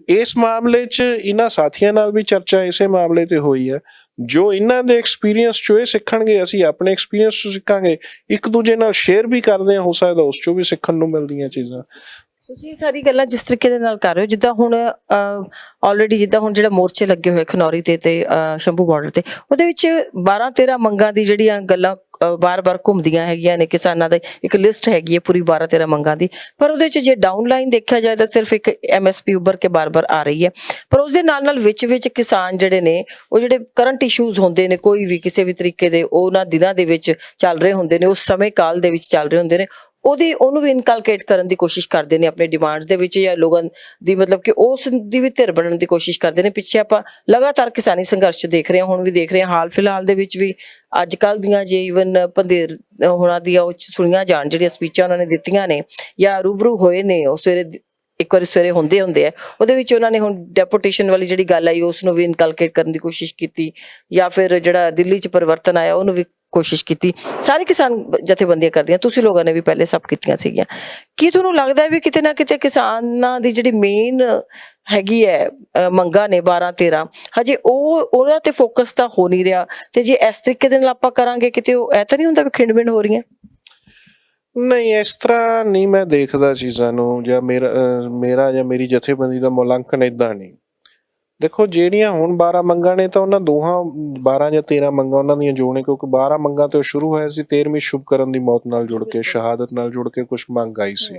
ਇਸ ਮਾਮਲੇ 'ਚ ਇਹਨਾਂ ਸਾਥੀਆਂ ਨਾਲ ਵੀ ਚਰਚਾ ਇਸੇ ਮਾਮਲੇ ਤੇ ਹੋਈ ਹੈ। ਜੋ ਇਹਨਾਂ ਦੇ ਐਕਸਪੀਰੀਅੰਸ ਚੋਂ ਇਹ ਸਿੱਖਣਗੇ, ਅਸੀਂ ਆਪਣੇ ਐਕਸਪੀਰੀਅੰਸ ਤੋਂ ਸਿੱਖਾਂਗੇ। ਇੱਕ ਦੂਜੇ ਨਾਲ ਸ਼ੇਅਰ ਵੀ ਕਰਦੇ ਹਾਂ, ਹੋ ਸਕਦਾ ਉਸ ਚੋਂ ਵੀ ਸਿੱਖਣ ਨੂੰ ਮਿਲਦੀਆਂ ਚੀਜ਼ਾਂ। ਤੁਸੀਂ ਇਹ ਸਾਰੀ ਗੱਲਾਂ ਜਿਸ ਤਰੀਕੇ ਦੇ ਨਾਲ ਕਰ ਰਹੇ ਹੋ, ਜਿੱਦਾਂ ਹੁਣ ਆਲਰੇਡੀ ਜਿੱਦਾਂ ਹੁਣ ਜਿਹੜਾ ਮੋਰਚੇ ਲੱਗੇ ਹੋਏ ਖਨੌਰੀ ਤੇ ਤੇ ਸ਼ੰਭੂ ਬਾਰਡਰ ਤੇ, ਉਹਦੇ ਵਿੱਚ 12 13 ਮੰਗਾਂ ਦੀ ਜਿਹੜੀਆਂ ਗੱਲਾਂ ਬਾਰ-ਬਾਰ ਘੁੰਮਦੀਆਂ ਹੈਗੀਆਂ ਨੇ ਕਿਸਾਨਾਂ ਦੇ, ਇੱਕ ਲਿਸਟ ਹੈਗੀ ਹੈ ਪੂਰੀ 12 13 ਮੰਗਾਂ ਦੀ, ਪਰ ਉਹਦੇ ਵਿੱਚ ਜੇ ਡਾਊਨ ਲਾਈਨ ਦੇਖਿਆ ਜਾਏ ਤਾਂ ਸਿਰਫ ਇੱਕ ਐਮਐਸਪੀ ਉੱਭਰ ਕੇ ਬਾਰ-ਬਾਰ ਆ ਰਹੀ ਹੈ, ਪਰ ਉਸ ਦੇ ਨਾਲ ਨਾਲ ਵਿੱਚ ਵਿੱਚ ਕਿਸਾਨ ਜਿਹੜੇ ਨੇ, ਉਹ ਜਿਹੜੇ ਕਰੰਟ ਇਸ਼ੂਜ਼ ਹੁੰਦੇ ਨੇ, ਕੋਈ ਵੀ ਕਿਸੇ ਵੀ ਤਰੀਕੇ ਦੇ, ਉਹ ਉਹਨਾਂ ਦਿਨਾਂ ਦੇ ਵਿੱਚ ਚੱਲ ਰਹੇ ਹੁੰਦੇ ਨੇ, ਉਸ ਸਮੇਂ ਕਾਲ ਦੇ ਵਿੱਚ ਚੱਲ ਰਹੇ ਹੁੰਦੇ ਨੇ ਉਹਦੀ, ਉਹਨੂੰ ਵੀ ਇਨਕਲਕੇਟ ਕਰਨ ਦੀ ਕੋਸ਼ਿਸ਼ ਕਰਦੇ ਨੇ ਆਪਣੇ ਡਿਮਾਂਡਸ ਦੇ ਵਿੱਚ ਜਾਂ ਲੋਕਾਂ ਦੀ ਮਤਲਬ ਕਿ ਉਸ ਦੀ ਵੀ ਧਿਰ ਬਣਨ ਦੀ ਕੋਸ਼ਿਸ਼ ਕਰਦੇ ਨੇ। ਪਿੱਛੇ ਆਪਾਂ ਲਗਾਤਾਰ ਕਿਸਾਨੀ ਸੰਘਰਸ਼ ਦੇਖ ਰਹੇ ਹਾਂ, ਹੁਣ ਵੀ ਦੇਖ ਰਹੇ ਹਾਂ। ਹਾਲ ਫਿਲਹਾਲ ਦੇ ਵਿੱਚ ਵੀ ਅੱਜ ਕੱਲ ਦੀਆਂ ਜੇ ਇਵਨ ਪੰਧੇਰ ਹੋਣਾ ਦੀਆਂ ਉਹ ਸੁਣੀਆਂ ਜਾਣ, ਜਿਹੜੀਆਂ ਸਪੀਚਾਂ ਉਹਨਾਂ ਨੇ ਦਿੱਤੀਆਂ ਨੇ ਜਾਂ ਰੂਬਰੂ ਹੋਏ ਨੇ, ਉਹ ਸਵੇਰੇ ਇੱਕ ਵਾਰੀ ਸਵੇਰੇ ਹੁੰਦੇ ਹੁੰਦੇ ਆ ਉਹਦੇ ਵਿੱਚ ਉਹਨਾਂ ਨੇ ਹੁਣ ਡੈਪੂਟੇਸ਼ਨ ਵਾਲੀ ਜਿਹੜੀ ਗੱਲ ਆਈ ਉਸ ਨੂੰ ਵੀ ਇਨਕਲਕੇਟ ਕਰਨ ਦੀ ਕੋਸ਼ਿਸ਼ ਕੀਤੀ ਜਾਂ ਫਿਰ ਜਿਹੜਾ ਦਿੱਲੀ 'ਚ ਪਰਿਵਰਤਨ ਆਇਆ ਉਹਨੂੰ ਵੀ ਕੋਸ਼ਿਸ਼ ਕੀਤੀ। ਸਾਰੇ ਕਿਸਾਨ ਜਥੇਬੰਦੀਆਂ ਕਰਦੀਆਂ ਤੁਸੀਂ ਲੋਕਾਂ ਨੇ ਵੀ ਪਹਿਲੇ ਸਭ ਕੀਤੀਆਂ ਸੀਗੀਆਂ। ਕੀ ਤੁਹਾਨੂੰ ਲੱਗਦਾ ਵੀ ਕਿਤੇ ਨਾ ਕਿਤੇ ਕਿਸਾਨਾਂ ਦੀ ਜਿਹੜੀ ਮੇਨ ਹੈਗੀ ਹੈ ਅ, ਮੰਗਾਂ ਨੇ 12 13 ਹਜੇ ਉਹ ਉਹਨਾਂ ਤੇ ਫੋਕਸ ਤਾਂ ਹੋ ਨਹੀਂ ਰਿਹਾ ਤੇ ਜੇ ਇਸ ਤਰੀਕੇ ਦੇ ਨਾਲ ਆਪਾਂ ਕਰਾਂਗੇ ਕਿਤੇ ਉਹ ਐ ਤਾਂ ਨਹੀਂ ਹੁੰਦਾ ਵੀ ਖਿੰਡਮਿੰਡ ਹੋ ਰਹੀਆਂ? ਨਹੀਂ ਇਸ ਤਰ੍ਹਾਂ ਨਹੀਂ ਮੈਂ ਦੇਖਦਾ ਚੀਜ਼ਾਂ ਨੂੰ ਜਾਂ ਮੇਰਾ ਮੇਰਾ ਜਾਂ ਮੇਰੀ ਜਥੇਬੰਦੀ ਦਾ ਮੁਲਾਂਕਣ ਇਦਾਂ ਨਹੀਂ। ਦੇਖੋ ਜਿਹੜੀਆਂ ਹੁਣ 12 ਮੰਗਾਂ ਨੇ ਤਾਂ ਉਹਨਾਂ ਦੋਹਾਂ 12 ਜਾਂ 13 ਮੰਗਾਂ ਉਹਨਾਂ ਦੀਆਂ ਜੋੜੇ ਕਿਉਂਕਿ 12 ਮੰਗਾਂ ਤੋਂ ਸ਼ੁਰੂ ਹੋਇਆ ਸੀ 13ਵੀਂ ਸ਼ੁਭਕਰਨ ਦੀ ਮੌਤ ਨਾਲ ਜੁੜ ਕੇ ਸ਼ਹਾਦਤ ਨਾਲ ਜੁੜ ਕੇ ਕੁਝ ਮੰਗ ਆਈ ਸੀ।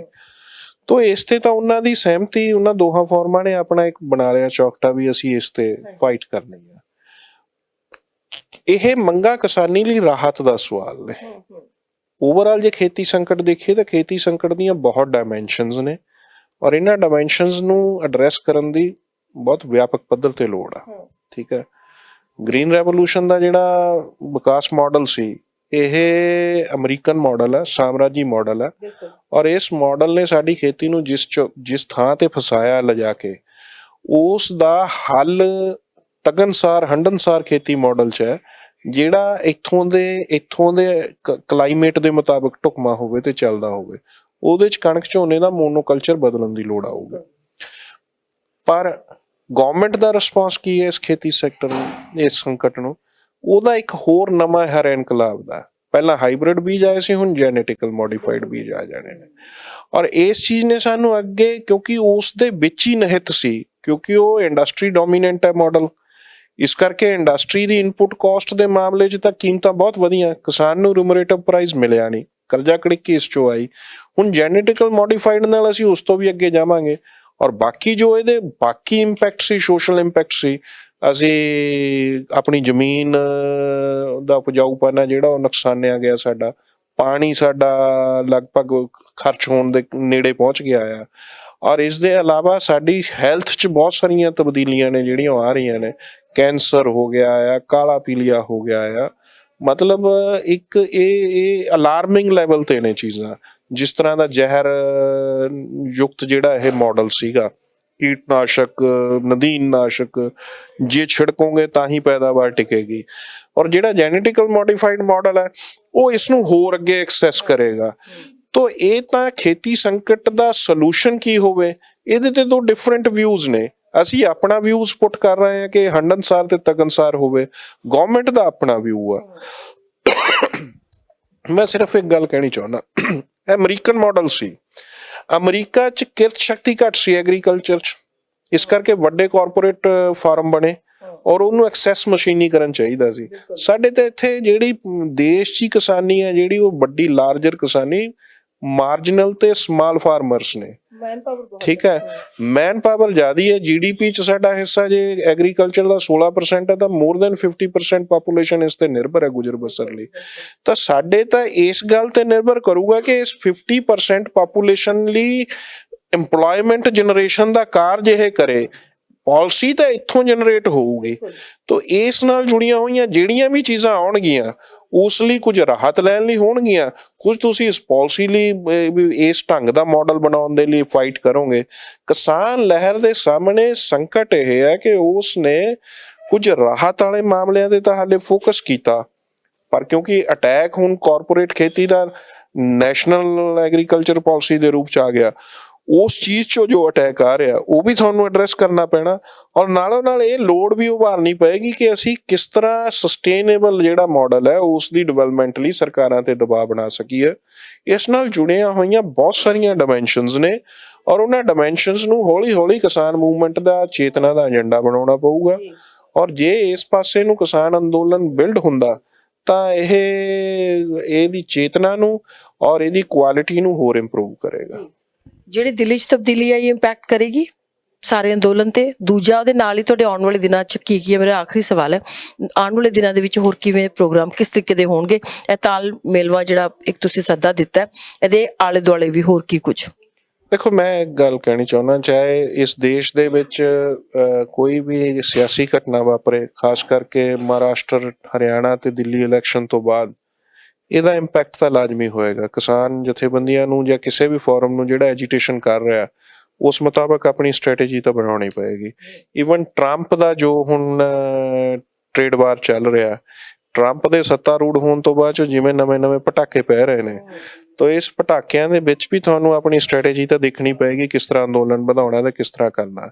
ਤੋ ਇਸ ਤੇ ਤਾਂ ਉਹਨਾਂ ਦੀ ਸਹਿਮਤੀ ਉਹਨਾਂ ਦੋਹਾਂ ਫੋਰਮਾਂ ਨੇ ਆਪਣਾ ਇੱਕ ਬਣਾ ਲਿਆ ਚੌਕਟਾ ਵੀ ਅਸੀਂ ਇਸ ਤੇ ਫਾਈਟ ਕਰਨੀ ਆ। ਇਹ ਮੰਗਾ ਕਿਸਾਨੀ ਲਈ ਰਾਹਤ ਦਾ ਸਵਾਲ ਨੇ। ਓਵਰਆਲ ਜੇ ਖੇਤੀ ਸੰਕਟ ਦੇਖੀਏ ਤਾਂ ਖੇਤੀ ਸੰਕਟ ਦੀਆਂ ਬਹੁਤ ਡਾਈਮੈਂਸ਼ਨਸ ਨੇ ਔਰ ਇਹਨਾਂ ਡਾਈਮੈਂਸ਼ਨਸ ਨੂੰ ਐਡਰੈਸ ਕਰਨ ਦੀ ਬਹੁਤ ਵਿਆਪਕ ਪੱਧਰ ਤੇ ਲੋੜ ਆ। ਠੀਕ ਹੈ? ਗ੍ਰੀਨ ਰੈਵੋਲੂਸ਼ਨ ਦਾ ਜਿਹੜਾ ਵਿਕਾਸ ਮਾਡਲ ਸੀ ਇਹ ਅਮਰੀਕਨ ਮਾਡਲ ਹੈ ਸਾਮਰਾਜੀ ਮਾਡਲ ਹੈ ਔਰ ਇਸ ਮਾਡਲ ਨੇ ਸਾਡੀ ਖੇਤੀ ਨੂੰ ਜਿਸ ਜਿਸ ਥਾਂ ਤੇ ਫਸਾਇਆ ਲਿਜਾ ਕੇ ਉਸ ਦਾ ਹੱਲ ਤਗਨਸਾਰ ਹੰਡਨਸਾਰ ਖੇਤੀ ਮਾਡਲ ਚ ਹੈ। ਜਿਹੜਾ ਇੱਥੋਂ ਦੇ ਇੱਥੋਂ ਦੇ ਕਲਾਈਮੇਟ ਦੇ ਮੁਤਾਬਕ ਢੁਕਮਾ ਹੋਵੇ ਤੇ ਚੱਲਦਾ ਹੋਵੇ, ਉਹਦੇ ਚ ਕਣਕ ਝੋਨੇ ਦਾ ਮੋਨੋਕਲਚਰ ਬਦਲਣ ਦੀ ਲੋੜ ਆਊਗਾ। ਪਰ ਗਵਰਨਮੈਂਟ ਦਾ ਰਿਸਪਾਂਸ ਕੀ ਹੈ ਇਸ ਖੇਤੀ ਸੈਕਟਰ ਨੂੰ, ਇਸ ਸੰਕਟ ਨੂੰ? ਉਹਦਾ ਇੱਕ ਹੋਰ ਨਵਾਂ ਹਰ ਇਨਕਲਾਬ ਦਾ। ਪਹਿਲਾਂ ਹਾਈਬ੍ਰਿਡ ਬੀਜ ਆਏ ਸੀ, ਹੁਣ ਜੈਨੇਟਿਕਲ ਮੋਡੀਫਾਈਡ ਬੀਜ ਆ ਜਾਣੇ ਨੇ। ਔਰ ਇਸ ਚੀਜ਼ ਨੇ ਸਾਨੂੰ ਅੱਗੇ, ਕਿਉਂਕਿ ਉਸ ਦੇ ਵਿੱਚ ਹੀ ਨਿਹਿਤ ਸੀ, ਕਿਉਂਕਿ ਉਹ ਇੰਡਸਟਰੀ ਡੋਮੀਨੈਂਟ ਹੈ ਮਾਡਲ ਇਸ ਕਰਕੇ ਇੰਡਸਟਰੀ ਦੀ ਇਨਪੁਟ ਕਾਸਟ ਦੇ ਮਾਮਲੇ 'ਚ ਤਾਂ ਕੀਮਤਾਂ ਬਹੁਤ ਵਧੀਆਂ, ਕਿਸਾਨ ਨੂੰ ਰਿਮੂਨਰੇਟਿਵ ਪ੍ਰਾਈਸ ਮਿਲਿਆ ਨਹੀਂ, ਕਰਜ਼ਾ ਕੜਿੱਕੀ ਇਸ 'ਚੋਂ ਆਈ। ਹੁਣ ਜੈਨੇਟਿਕਲ ਮੋਡੀਫਾਈਡ ਨਾਲ ਅਸੀਂ ਉਸ ਤੋਂ ਵੀ ਅੱਗੇ ਜਾਵਾਂਗੇ। ਔਰ ਬਾਕੀ ਜੋ ਇਹਦੇ ਬਾਕੀ ਇੰਪੈਕਟ ਸੀ ਸੋਸ਼ਲ ਇੰਪੈਕਟ ਸੀ, ਅਸੀਂ ਆਪਣੀ ਜ਼ਮੀਨ ਦਾ ਉਪਜਾਊਪਨ ਹੈ ਜਿਹੜਾ ਉਹ ਨੁਕਸਾਨਿਆ ਗਿਆ ਸਾਡਾ। ਪਾਣੀ ਸਾਡਾ ਲਗਭਗ ਖਰਚ ਹੋਣ ਦੇ ਨੇੜੇ ਪਹੁੰਚ ਗਿਆ ਆ। ਔਰ ਇਸ ਦੇ ਇਲਾਵਾ ਸਾਡੀ ਹੈਲਥ 'ਚ ਬਹੁਤ ਸਾਰੀਆਂ ਤਬਦੀਲੀਆਂ ਨੇ ਜਿਹੜੀਆਂ ਆ ਰਹੀਆਂ ਨੇ। ਕੈਂਸਰ ਹੋ ਗਿਆ ਆ ਕਾਲਾ ਪੀਲੀਆ ਹੋ ਗਿਆ ਆ। ਮਤਲਬ ਇੱਕ ਇਹ ਇਹ ਅਲਾਰਮਿੰਗ ਲੈਵਲ ਤੇ ਨੇ ਚੀਜ਼ਾਂ। ਜਿਸ ਤਰ੍ਹਾਂ ਦਾ ਜ਼ਹਿਰ ਯੁਕਤ ਜਿਹੜਾ ਇਹ ਮਾਡਲ ਸੀਗਾ, ਕੀਟਨਾਸ਼ਕ, ਨਦੀਨਨਾਸ਼ਕ, ਜੇ ਛਿੜਕੋਗੇ ਤਾਂ ਹੀ ਪੈਦਾਵਾਰ ਟਿਕੇਗੀ। ਔਰ ਜਿਹੜਾ ਜੈਨੇਟਿਕਲ ਮੋਡੀਫਾਈਡ ਮਾਡਲ ਹੈ, ਉਹ ਇਸ ਨੂੰ ਹੋਰ ਅੱਗੇ ਐਕਸੈਸ ਕਰੇਗਾ। ਤੋ ਇਹ ਤਾਂ ਖੇਤੀ ਸੰਕਟ ਦਾ ਸੋਲੂਸ਼ਨ ਕੀ ਹੋਵੇ? ਇਹਦੇ ਤੇ ਦੋ ਡਿਫਰੈਂਟ ਵਿਊਜ਼ ਨੇ। ਅਸੀਂ ਆਪਣਾ ਵਿਊਜ਼ ਪੁੱਟ ਕਰ ਰਹੇ ਹਾਂ ਕਿ ਹੰਡਨਸਾਰ ਤੇ ਤਗਨਸਾਰ ਹੋਵੇ। ਗਵਰਨਮੈਂਟ ਦਾ ਆਪਣਾ ਵਿਊ ਆ। ਮੈਂ ਸਿਰਫ ਇੱਕ ਗੱਲ ਕਹਿਣੀ ਚਾਹੁੰਦਾ। ਇਹ ਅਮਰੀਕਨ ਮਾਡਲ ਸੀ। ਅਮਰੀਕਾ ਚ ਕਿਰਤ ਸ਼ਕਤੀ ਘੱਟ ਸੀ ਐਗਰੀਕਲਚਰ ਚ। ਇਸ ਕਰਕੇ ਵੱਡੇ ਕਾਰਪੋਰੇਟ ਫਾਰਮ ਬਣੇ ਔਰ ਉਹਨੂੰ ਐਕਸੈਸ ਮਸ਼ੀਨੀਕਰਨ ਚਾਹੀਦਾ ਸੀ। ਸਾਡੇ ਤੇ ਇੱਥੇ ਜਿਹੜੀ ਦੇਸ਼ ਹੀ ਕਿਸਾਨੀ ਹੈ ਜਿਹੜੀ ਉਹ ਵੱਡੀ ਲਾਰਜਰ ਕਿਸਾਨੀ ਮਾਰਜਨਲ ਤੇ ਸਮਾਲ ਫਾਰਮਰਸ ਨੇ। ਮੈਨ ਪਾਵਰ ਬਹੁਤ ਠੀਕ ਹੈ? ਮੈਨ ਪਾਵਰ ਜ਼ਿਆਦੀ ਹੈ ਜੀਡੀਪੀ ਚ ਸਾਡਾ ਹਿੱਸਾ ਜੇ ਐਗਰੀਕਲਚਰ ਦਾ 16% ਹੈ ਤਾਂ ਮੋਰ ਦੈਨ 50% ਪਾਪੂਲੇਸ਼ਨ ਇਸ ਤੇ ਨਿਰਭਰ ਹੈ ਗੁਜ਼ਰ ਬਸਰ ਲਈ। ਤਾਂ ਸਾਡੇ ਤਾਂ ਇਸ ਗੱਲ ਤੇ ਨਿਰਭਰ ਕਰੂਗਾ ਕਿ ਇਸ 50% ਪਾਪੂਲੇਸ਼ਨ ਲਈ EMPLOYMENT ਜਨਰੇਸ਼ਨ ਦਾ ਕਾਰਜ ਇਹ ਕਰੇ ਪਾਲਿਸੀ ਤਾਂ ਇੱਥੋਂ ਜਨਰੇਟ ਹੋਊਗੀ। ਤੋ ਇਸ ਨਾਲ ਜੁੜੀਆਂ ਹੋਈਆਂ ਜਿਹੜੀਆਂ ਵੀ ਚੀਜ਼ਾਂ ਆਉਣਗੀਆਂ ਉਸ ਲਈ ਕੁਝ ਰਾਹਤ ਲੈਣ ਲਈ ਹੋਣਗੀਆਂ। ਕੁਝ ਤੁਸੀਂ ਇਸ ਪਾਲਿਸੀ ਲਈ ਇਸ ਢੰਗ ਦਾ ਮਾਡਲ ਬਣਾਉਣ ਦੇ ਲਈ ਫਾਈਟ ਕਰੋਗੇ। ਕਿਸਾਨ ਲਹਿਰ ਦੇ ਸਾਹਮਣੇ ਸੰਕਟ ਇਹ ਹੈ ਕਿ ਉਸ ਨੇ ਕੁਝ ਰਾਹਤ ਵਾਲੇ ਮਾਮਲਿਆਂ ਤੇ ਤਾਂ ਹਾਲੇ ਫੋਕਸ ਕੀਤਾ। ਪਰ ਕਿਉਂਕਿ ਅਟੈਕ ਹੁਣ ਕਾਰਪੋਰੇਟ ਖੇਤੀ ਦਾ ਨੈਸ਼ਨਲ ਐਗਰੀਕਲਚਰ ਪਾਲਿਸੀ ਦੇ ਰੂਪ ਚ ਆ ਗਿਆ। ਉਸ ਚੀਜ਼ 'ਚੋਂ ਜੋ ਅਟੈਕ ਆ ਰਿਹਾ ਉਹ ਵੀ ਤੁਹਾਨੂੰ ਐਡਰੈਸ ਕਰਨਾ ਪੈਣਾ ਔਰ ਨਾਲੋਂ ਨਾਲ ਇਹ ਲੋੜ ਵੀ ਉਭਾਰਨੀ ਪਏਗੀ ਕਿ ਅਸੀਂ ਕਿਸ ਤਰ੍ਹਾਂ ਸਸਟੇਨੇਬਲ ਜਿਹੜਾ ਮਾਡਲ ਹੈ ਉਸ ਦੀ ਡਿਵੈਲਪਮੈਂਟ ਲਈ ਸਰਕਾਰਾਂ ਤੇ ਦਬਾਅ ਬਣਾ ਸਕੀਏ। ਇਸ ਨਾਲ ਜੁੜੀਆਂ ਹੋਈਆਂ ਬਹੁਤ ਸਾਰੀਆਂ ਡਾਈਮੈਂਸ਼ਨਸ ਨੇ ਔਰ ਉਹਨਾਂ ਡਾਈਮੈਂਸ਼ਨਸ ਨੂੰ ਹੌਲੀ-ਹੌਲੀ ਕਿਸਾਨ ਮੂਵਮੈਂਟ ਦਾ ਚੇਤਨਾ ਦਾ ਏਜੰਡਾ ਬਣਾਉਣਾ ਪਊਗਾ ਔਰ ਜੇ ਇਸ ਪਾਸੇ ਨੂੰ ਕਿਸਾਨ ਅੰਦੋਲਨ ਬਿਲਡ ਹੁੰਦਾ ਤਾਂ ਇਹ ਇਹਦੀ ਚੇਤਨਾ ਨੂੰ ਔਰ ਇਹਦੀ ਕੁਆਲਿਟੀ ਨੂੰ ਹੋਰ ਇੰਪਰੂਵ ਕਰੇਗਾ। ਜਿਹੜੀ ਦਿੱਲੀ 'ਚ ਤਬਦੀਲੀ ਆਈ ਇੰਪੈਕਟ ਕਰੇਗੀ ਸਾਰੇ ਅੰਦੋਲਨ ਤੇ? ਦੂਜਾ ਉਹਦੇ ਨਾਲ ਹੀ ਤੁਹਾਡੇ ਆਉਣ ਵਾਲੇ ਦਿਨਾਂ 'ਚ ਕੀ ਕੀ ਹੈ? ਮੇਰਾ ਆਖਰੀ ਸਵਾਲ ਹੈ। ਆਉਣ ਵਾਲੇ ਦਿਨਾਂ ਦੇ ਵਿੱਚ ਹੋਰ ਕਿਵੇਂ ਪ੍ਰੋਗਰਾਮ ਕਿਸ ਤਰੀਕੇ ਦੇ ਹੋਣਗੇ? ਇਹ ਤਾਲ ਮੇਲਵਾ ਜਿਹੜਾ ਇੱਕ ਤੁਸੀਂ ਸੱਦਾ ਦਿੱਤਾ ਇਹਦੇ ਆਲੇ ਦੁਆਲੇ ਵੀ ਹੋਰ ਕੀ ਕੁਝ ਦੇਖੋ, ਮੈਂ ਇੱਕ ਗੱਲ ਕਹਿਣੀ ਚਾਹੁੰਦਾ, ਚਾਹੇ ਇਸ ਦੇਸ਼ ਦੇ ਵਿੱਚ ਕੋਈ ਵੀ ਸਿਆਸੀ ਘਟਨਾ ਵਾਪਰੇ, ਖਾਸ ਕਰਕੇ ਮਹਾਰਾਸ਼ਟਰ, ਹਰਿਆਣਾ ਤੇ ਦਿੱਲੀ ਇਲੈਕਸ਼ਨ ਤੋਂ ਬਾਅਦ ਇਹਦਾ ਇੰਪੈਕਟ ਤਾਂ ਲਾਜ਼ਮੀ ਹੋਏਗਾ। ਕਿਸਾਨ ਜਥੇਬੰਦੀਆਂ ਨੂੰ ਜਾਂ ਕਿਸੇ ਵੀ ਫੋਰਮ ਨੂੰ ਜਿਹੜਾ ਐਜੀਟੇਸ਼ਨ ਕਰ ਰਿਹਾ, ਉਸ ਮੁਤਾਬਕ ਆਪਣੀ ਸਟ੍ਰੈਟੇਜੀ ਤਾਂ ਬਣਾਉਣੀ ਪਏਗੀ। ਇਵਨ ਟਰੰਪ ਦਾ ਜੋ ਹੁਣ ਟ੍ਰੇਡ ਵਾਰ ਚੱਲ ਰਿਹਾ ਟਰੰਪ ਦੇ ਸੱਤਾ ਰੂੜ ਹੋਣ ਤੋਂ ਬਾਅਦ 'ਚ ਜਿਵੇਂ ਨਵੇਂ-ਨਵੇਂ ਪਟਾਕੇ ਪੈ ਰਹੇ ਨੇ ਤੋ ਇਸ ਪਟਾਕਿਆਂ ਦੇ ਵਿੱਚ ਵੀ ਤੁਹਾਨੂੰ ਆਪਣੀ ਸਟ੍ਰੈਟੇਜੀ ਤਾਂ ਦੇਖਣੀ ਪਏਗੀ ਕਿਸ ਤਰ੍ਹਾਂ ਅੰਦੋਲਨ ਵਧਾਉਣਾ ਤੇ ਕਿਸ ਤਰ੍ਹਾਂ ਕਰਨਾ।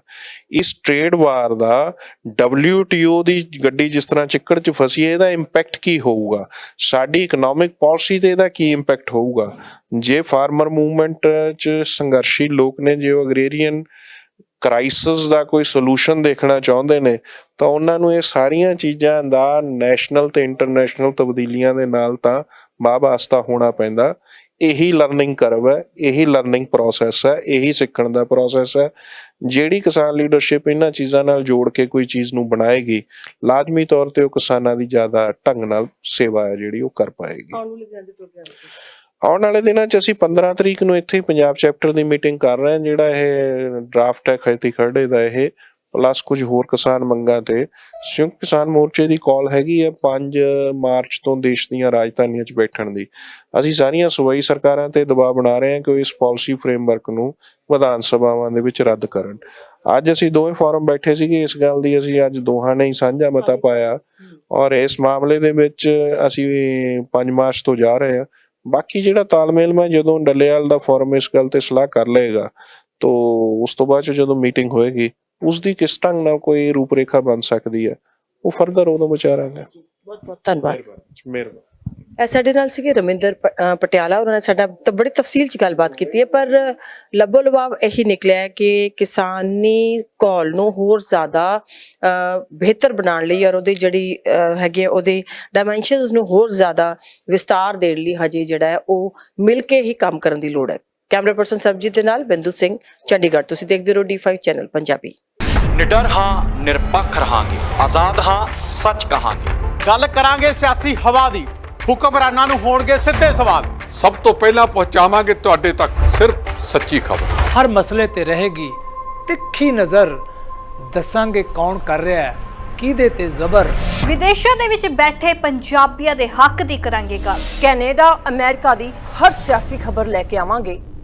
ਇਸ ਟ੍ਰੇਡ ਵਾਰ ਦਾ WTO ਦੀ ਗੱਡੀ ਜਿਸ ਤਰ੍ਹਾਂ ਚਿੱਕੜ 'ਚ ਫਸੀ ਹੈ, ਇਹਦਾ ਇੰਪੈਕਟ ਕੀ ਹੋਊਗਾ? ਸਾਡੀ ਇਕਨੋਮਿਕ ਪਾਲਿਸੀ ਤੇ ਇਹਦਾ ਕੀ ਇੰਪੈਕਟ ਹੋਊਗਾ? ਜੇ ਫਾਰਮਰ ਮੂਵਮੈਂਟ 'ਚ ਸੰਘਰਸ਼ੀ ਲੋਕ ਨੇ, ਜੇ ਉਹ ਅਗਰੇਰੀਅਨ ਕ੍ਰਾਈਸਿਸ ਦਾ ਕੋਈ ਸੋਲੂਸ਼ਨ ਦੇਖਣਾ ਚਾਹੁੰਦੇ ਨੇ, ਤਾਂ ਉਹਨਾਂ ਨੂੰ ਇਹ ਸਾਰੀਆਂ ਚੀਜ਼ਾਂ ਦਾ ਨੈਸ਼ਨਲ ਤੇ ਇੰਟਰਨੈਸ਼ਨਲ ਤਬਦੀਲੀਆਂ ਦੇ ਨਾਲ ਤਾਂ ਵਾਸਤਾ ਹੋਣਾ ਪੈਂਦਾ। ਇਹੀ ਲਰਨਿੰਗ ਕਰਵ ਹੈ ਇਹੀ ਲਰਨਿੰਗ ਪ੍ਰੋਸੈਸ ਹੈ ਇਹੀ ਸਿੱਖਣ ਦਾ ਪ੍ਰੋਸੈਸ ਹੈ। ਜਿਹੜੀ ਕਿਸਾਨ ਲੀਡਰਸ਼ਿਪ ਇਹਨਾਂ ਚੀਜ਼ਾਂ ਨਾਲ ਜੋੜ ਕੇ ਕੋਈ ਚੀਜ਼ ਨੂੰ ਬਣਾਏਗੀ ਲਾਜ਼ਮੀ ਤੌਰ ਤੇ ਉਹ ਕਿਸਾਨਾਂ ਦੀ ਜ਼ਿਆਦਾ ਢੰਗ ਨਾਲ ਸੇਵਾ ਹੈ ਜਿਹੜੀ ਉਹ ਕਰ ਪਾਏਗੀ। ਆਉਣ ਵਾਲੇ ਦਿਨਾਂ 'ਚ ਅਸੀਂ 15 ਤਰੀਕ ਨੂੰ ਇੱਥੇ ਪੰਜਾਬ ਚੈਪਟਰ ਦੀ ਮੀਟਿੰਗ ਕਰ ਰਹੇ ਹਾਂ ਜਿਹੜਾ ਇਹ ਡਰਾਫਟ ਹੈ ਖੇਤੀ ਖਰੜੇ ਦਾ ਇਹ। ਪਲੱਸ ਕੁਝ ਹੋਰ ਕਿਸਾਨ ਮੰਗਾਂ ਤੇ। ਸੰਯੁਕਤ ਕਿਸਾਨ ਮੋਰਚੇ ਦੀ ਕਾਲ ਹੈਗੀ ਹੈ 5 ਮਾਰਚ ਤੋਂ ਦੇਸ਼ ਦੀਆਂ ਰਾਜਧਾਨੀਆਂ 'ਚ ਬੈਠਣ ਦੀ। ਅਸੀਂ ਸਾਰੀਆਂ ਸੂਬਾਈ ਸਰਕਾਰਾਂ ਤੇ ਦਬਾਅ ਬਣਾ ਰਹੇ ਹਾਂ ਕਿ ਉਹ ਇਸ ਪਾਲਿਸੀ ਫਰੇਮਵਰਕ ਨੂੰ ਵਿਧਾਨ ਸਭਾਵਾਂ ਦੇ ਵਿੱਚ ਰੱਦ ਕਰਨ। ਅੱਜ ਅਸੀਂ ਦੋਵੇਂ ਫੋਰਮ ਬੈਠੇ ਸੀਗੇ ਇਸ ਗੱਲ ਦੀ ਅਸੀਂ ਅੱਜ ਦੋਹਾਂ ਨੇ ਹੀ ਸਾਂਝਾ ਮਤਾ ਪਾਇਆ। ਔਰ ਇਸ ਮਾਮਲੇ ਦੇ ਵਿੱਚ ਅਸੀਂ 5 ਮਾਰਚ ਤੋਂ ਜਾ ਰਹੇ ਹਾਂ। ਬਾਕੀ ਜਿਹੜਾ ਤਾਲਮੇਲ ਮੈਂ ਜਦੋਂ ਡੱਲੇਵਾਲ ਦਾ ਫੋਰਮ ਇਸ ਗੱਲ ਤੇ ਸਲਾਹ ਕਰ ਲਏਗਾ ਤੋਂ ਉਸ ਤੋਂ ਬਾਅਦ ਜਦੋਂ ਮੀਟਿੰਗ ਹੋਏਗੀ ਉਸ ਦੀ ਕਿਸ ਢੰਗ ਨਾਲ ਕੋਈ ਰੂਪਰੇਖਾ ਬਣ ਸਕਦੀ ਹੈ। ਉਹ ਫਰਦਰ ਉਦੋਂ ਵਿਚਾਰਾਂਗੇ। ਬਹੁਤ ਬਹੁਤ ਧੰਨਵਾਦ। ਮਿਹਰਬਾਨੀ। ਇਹ ਸਾਡੇ ਨਾਲ ਸੀਗੇ ਰਮਿੰਦਰ ਪਟਿਆਲਾ ਉਹਨਾਂ ਨੇ ਸਾਡਾ ਤਾਂ ਬੜੀ ਤਫਸੀਲ ਚ ਗੱਲਬਾਤ ਕੀਤੀ ਹੈ ਪਰ ਲੱਭੋ ਲਵਾਬ ਇਹੀ ਨਿਕਲਿਆ ਹੈ ਕਿ ਕਿਸਾਨੀ ਕਾਲ ਨੂੰ ਹੋਰ ਜ਼ਿਆਦਾ ਬਿਹਤਰ ਬਣਾਉਣ ਲਈ ਔਰ ਉਹਦੀ ਜਿਹੜੀ ਹੈਗੀ ਉਹਦੇ ਡਾਈਮੈਂਸ਼ਨਸ ਨੂੰ ਹੋਰ ਜ਼ਿਆਦਾ ਵਿਸਤਾਰ ਦੇਣ ਲਈ ਹਜੇ ਜਿਹੜਾ ਹੈ ਉਹ ਮਿਲ ਕੇ ਹੀ ਕੰਮ ਕਰਨ ਦੀ ਲੋੜ ਹੈ। ਕੈਮਰਾ ਪਰਸਨ ਸਰਬਜੀਤ ਦੇ ਨਾਲ ਬਿੰਦੂ ਸਿੰਘ ਚੰਡੀਗੜ੍ਹ। ਤੁਸੀਂ ਦੇਖਦੇ ਰਹੋ D5 ਚੈਨਲ ਪੰਜਾਬੀ। ਨਿਡਰ ਹਾਂ ਨਿਰਪੱਖ ਰਹਾਂਗੇ। ਆਜ਼ਾਦ ਹਾਂ ਸੱਚ ਕਹਾਂਗੇ। ਗੱਲ ਕਰਾਂਗੇ ਸਿਆਸੀ ਹਵਾ ਦੀ। ਹੁਕਮਰਾਨਾਂ ਨੂੰ ਹੋਣਗੇ ਸਿੱਧੇ ਸਵਾਲ। ਸਭ ਤੋਂ ਪਹਿਲਾਂ ਪਹੁੰਚਾਵਾਂਗੇ ਤੁਹਾਡੇ ਤੱਕ ਸਿਰਫ ਸੱਚੀ ਖਬਰ। ਹਰ ਮਸਲੇ ਤੇ ਰਹੇਗੀ ਤਿੱਖੀ ਨਜ਼ਰ। ਦੱਸਾਂਗੇ ਕੌਣ ਕਰ ਰਿਹਾ ਹੈ ਕਿਹਦੇ ਤੇ ਜ਼ਬਰ। ਵਿਦੇਸ਼ਾਂ ਦੇ ਵਿੱਚ ਬੈਠੇ ਪੰਜਾਬੀਆਂ ਦੇ ਹੱਕ ਦੀ ਕਰਾਂਗੇ ਗੱਲ। ਕੈਨੇਡਾ ਅਮਰੀਕਾ ਦੀ ਹਰ ਸਿਆਸੀ ਖਬਰ ਲੈ ਕੇ ਆਵਾਂਗੇ।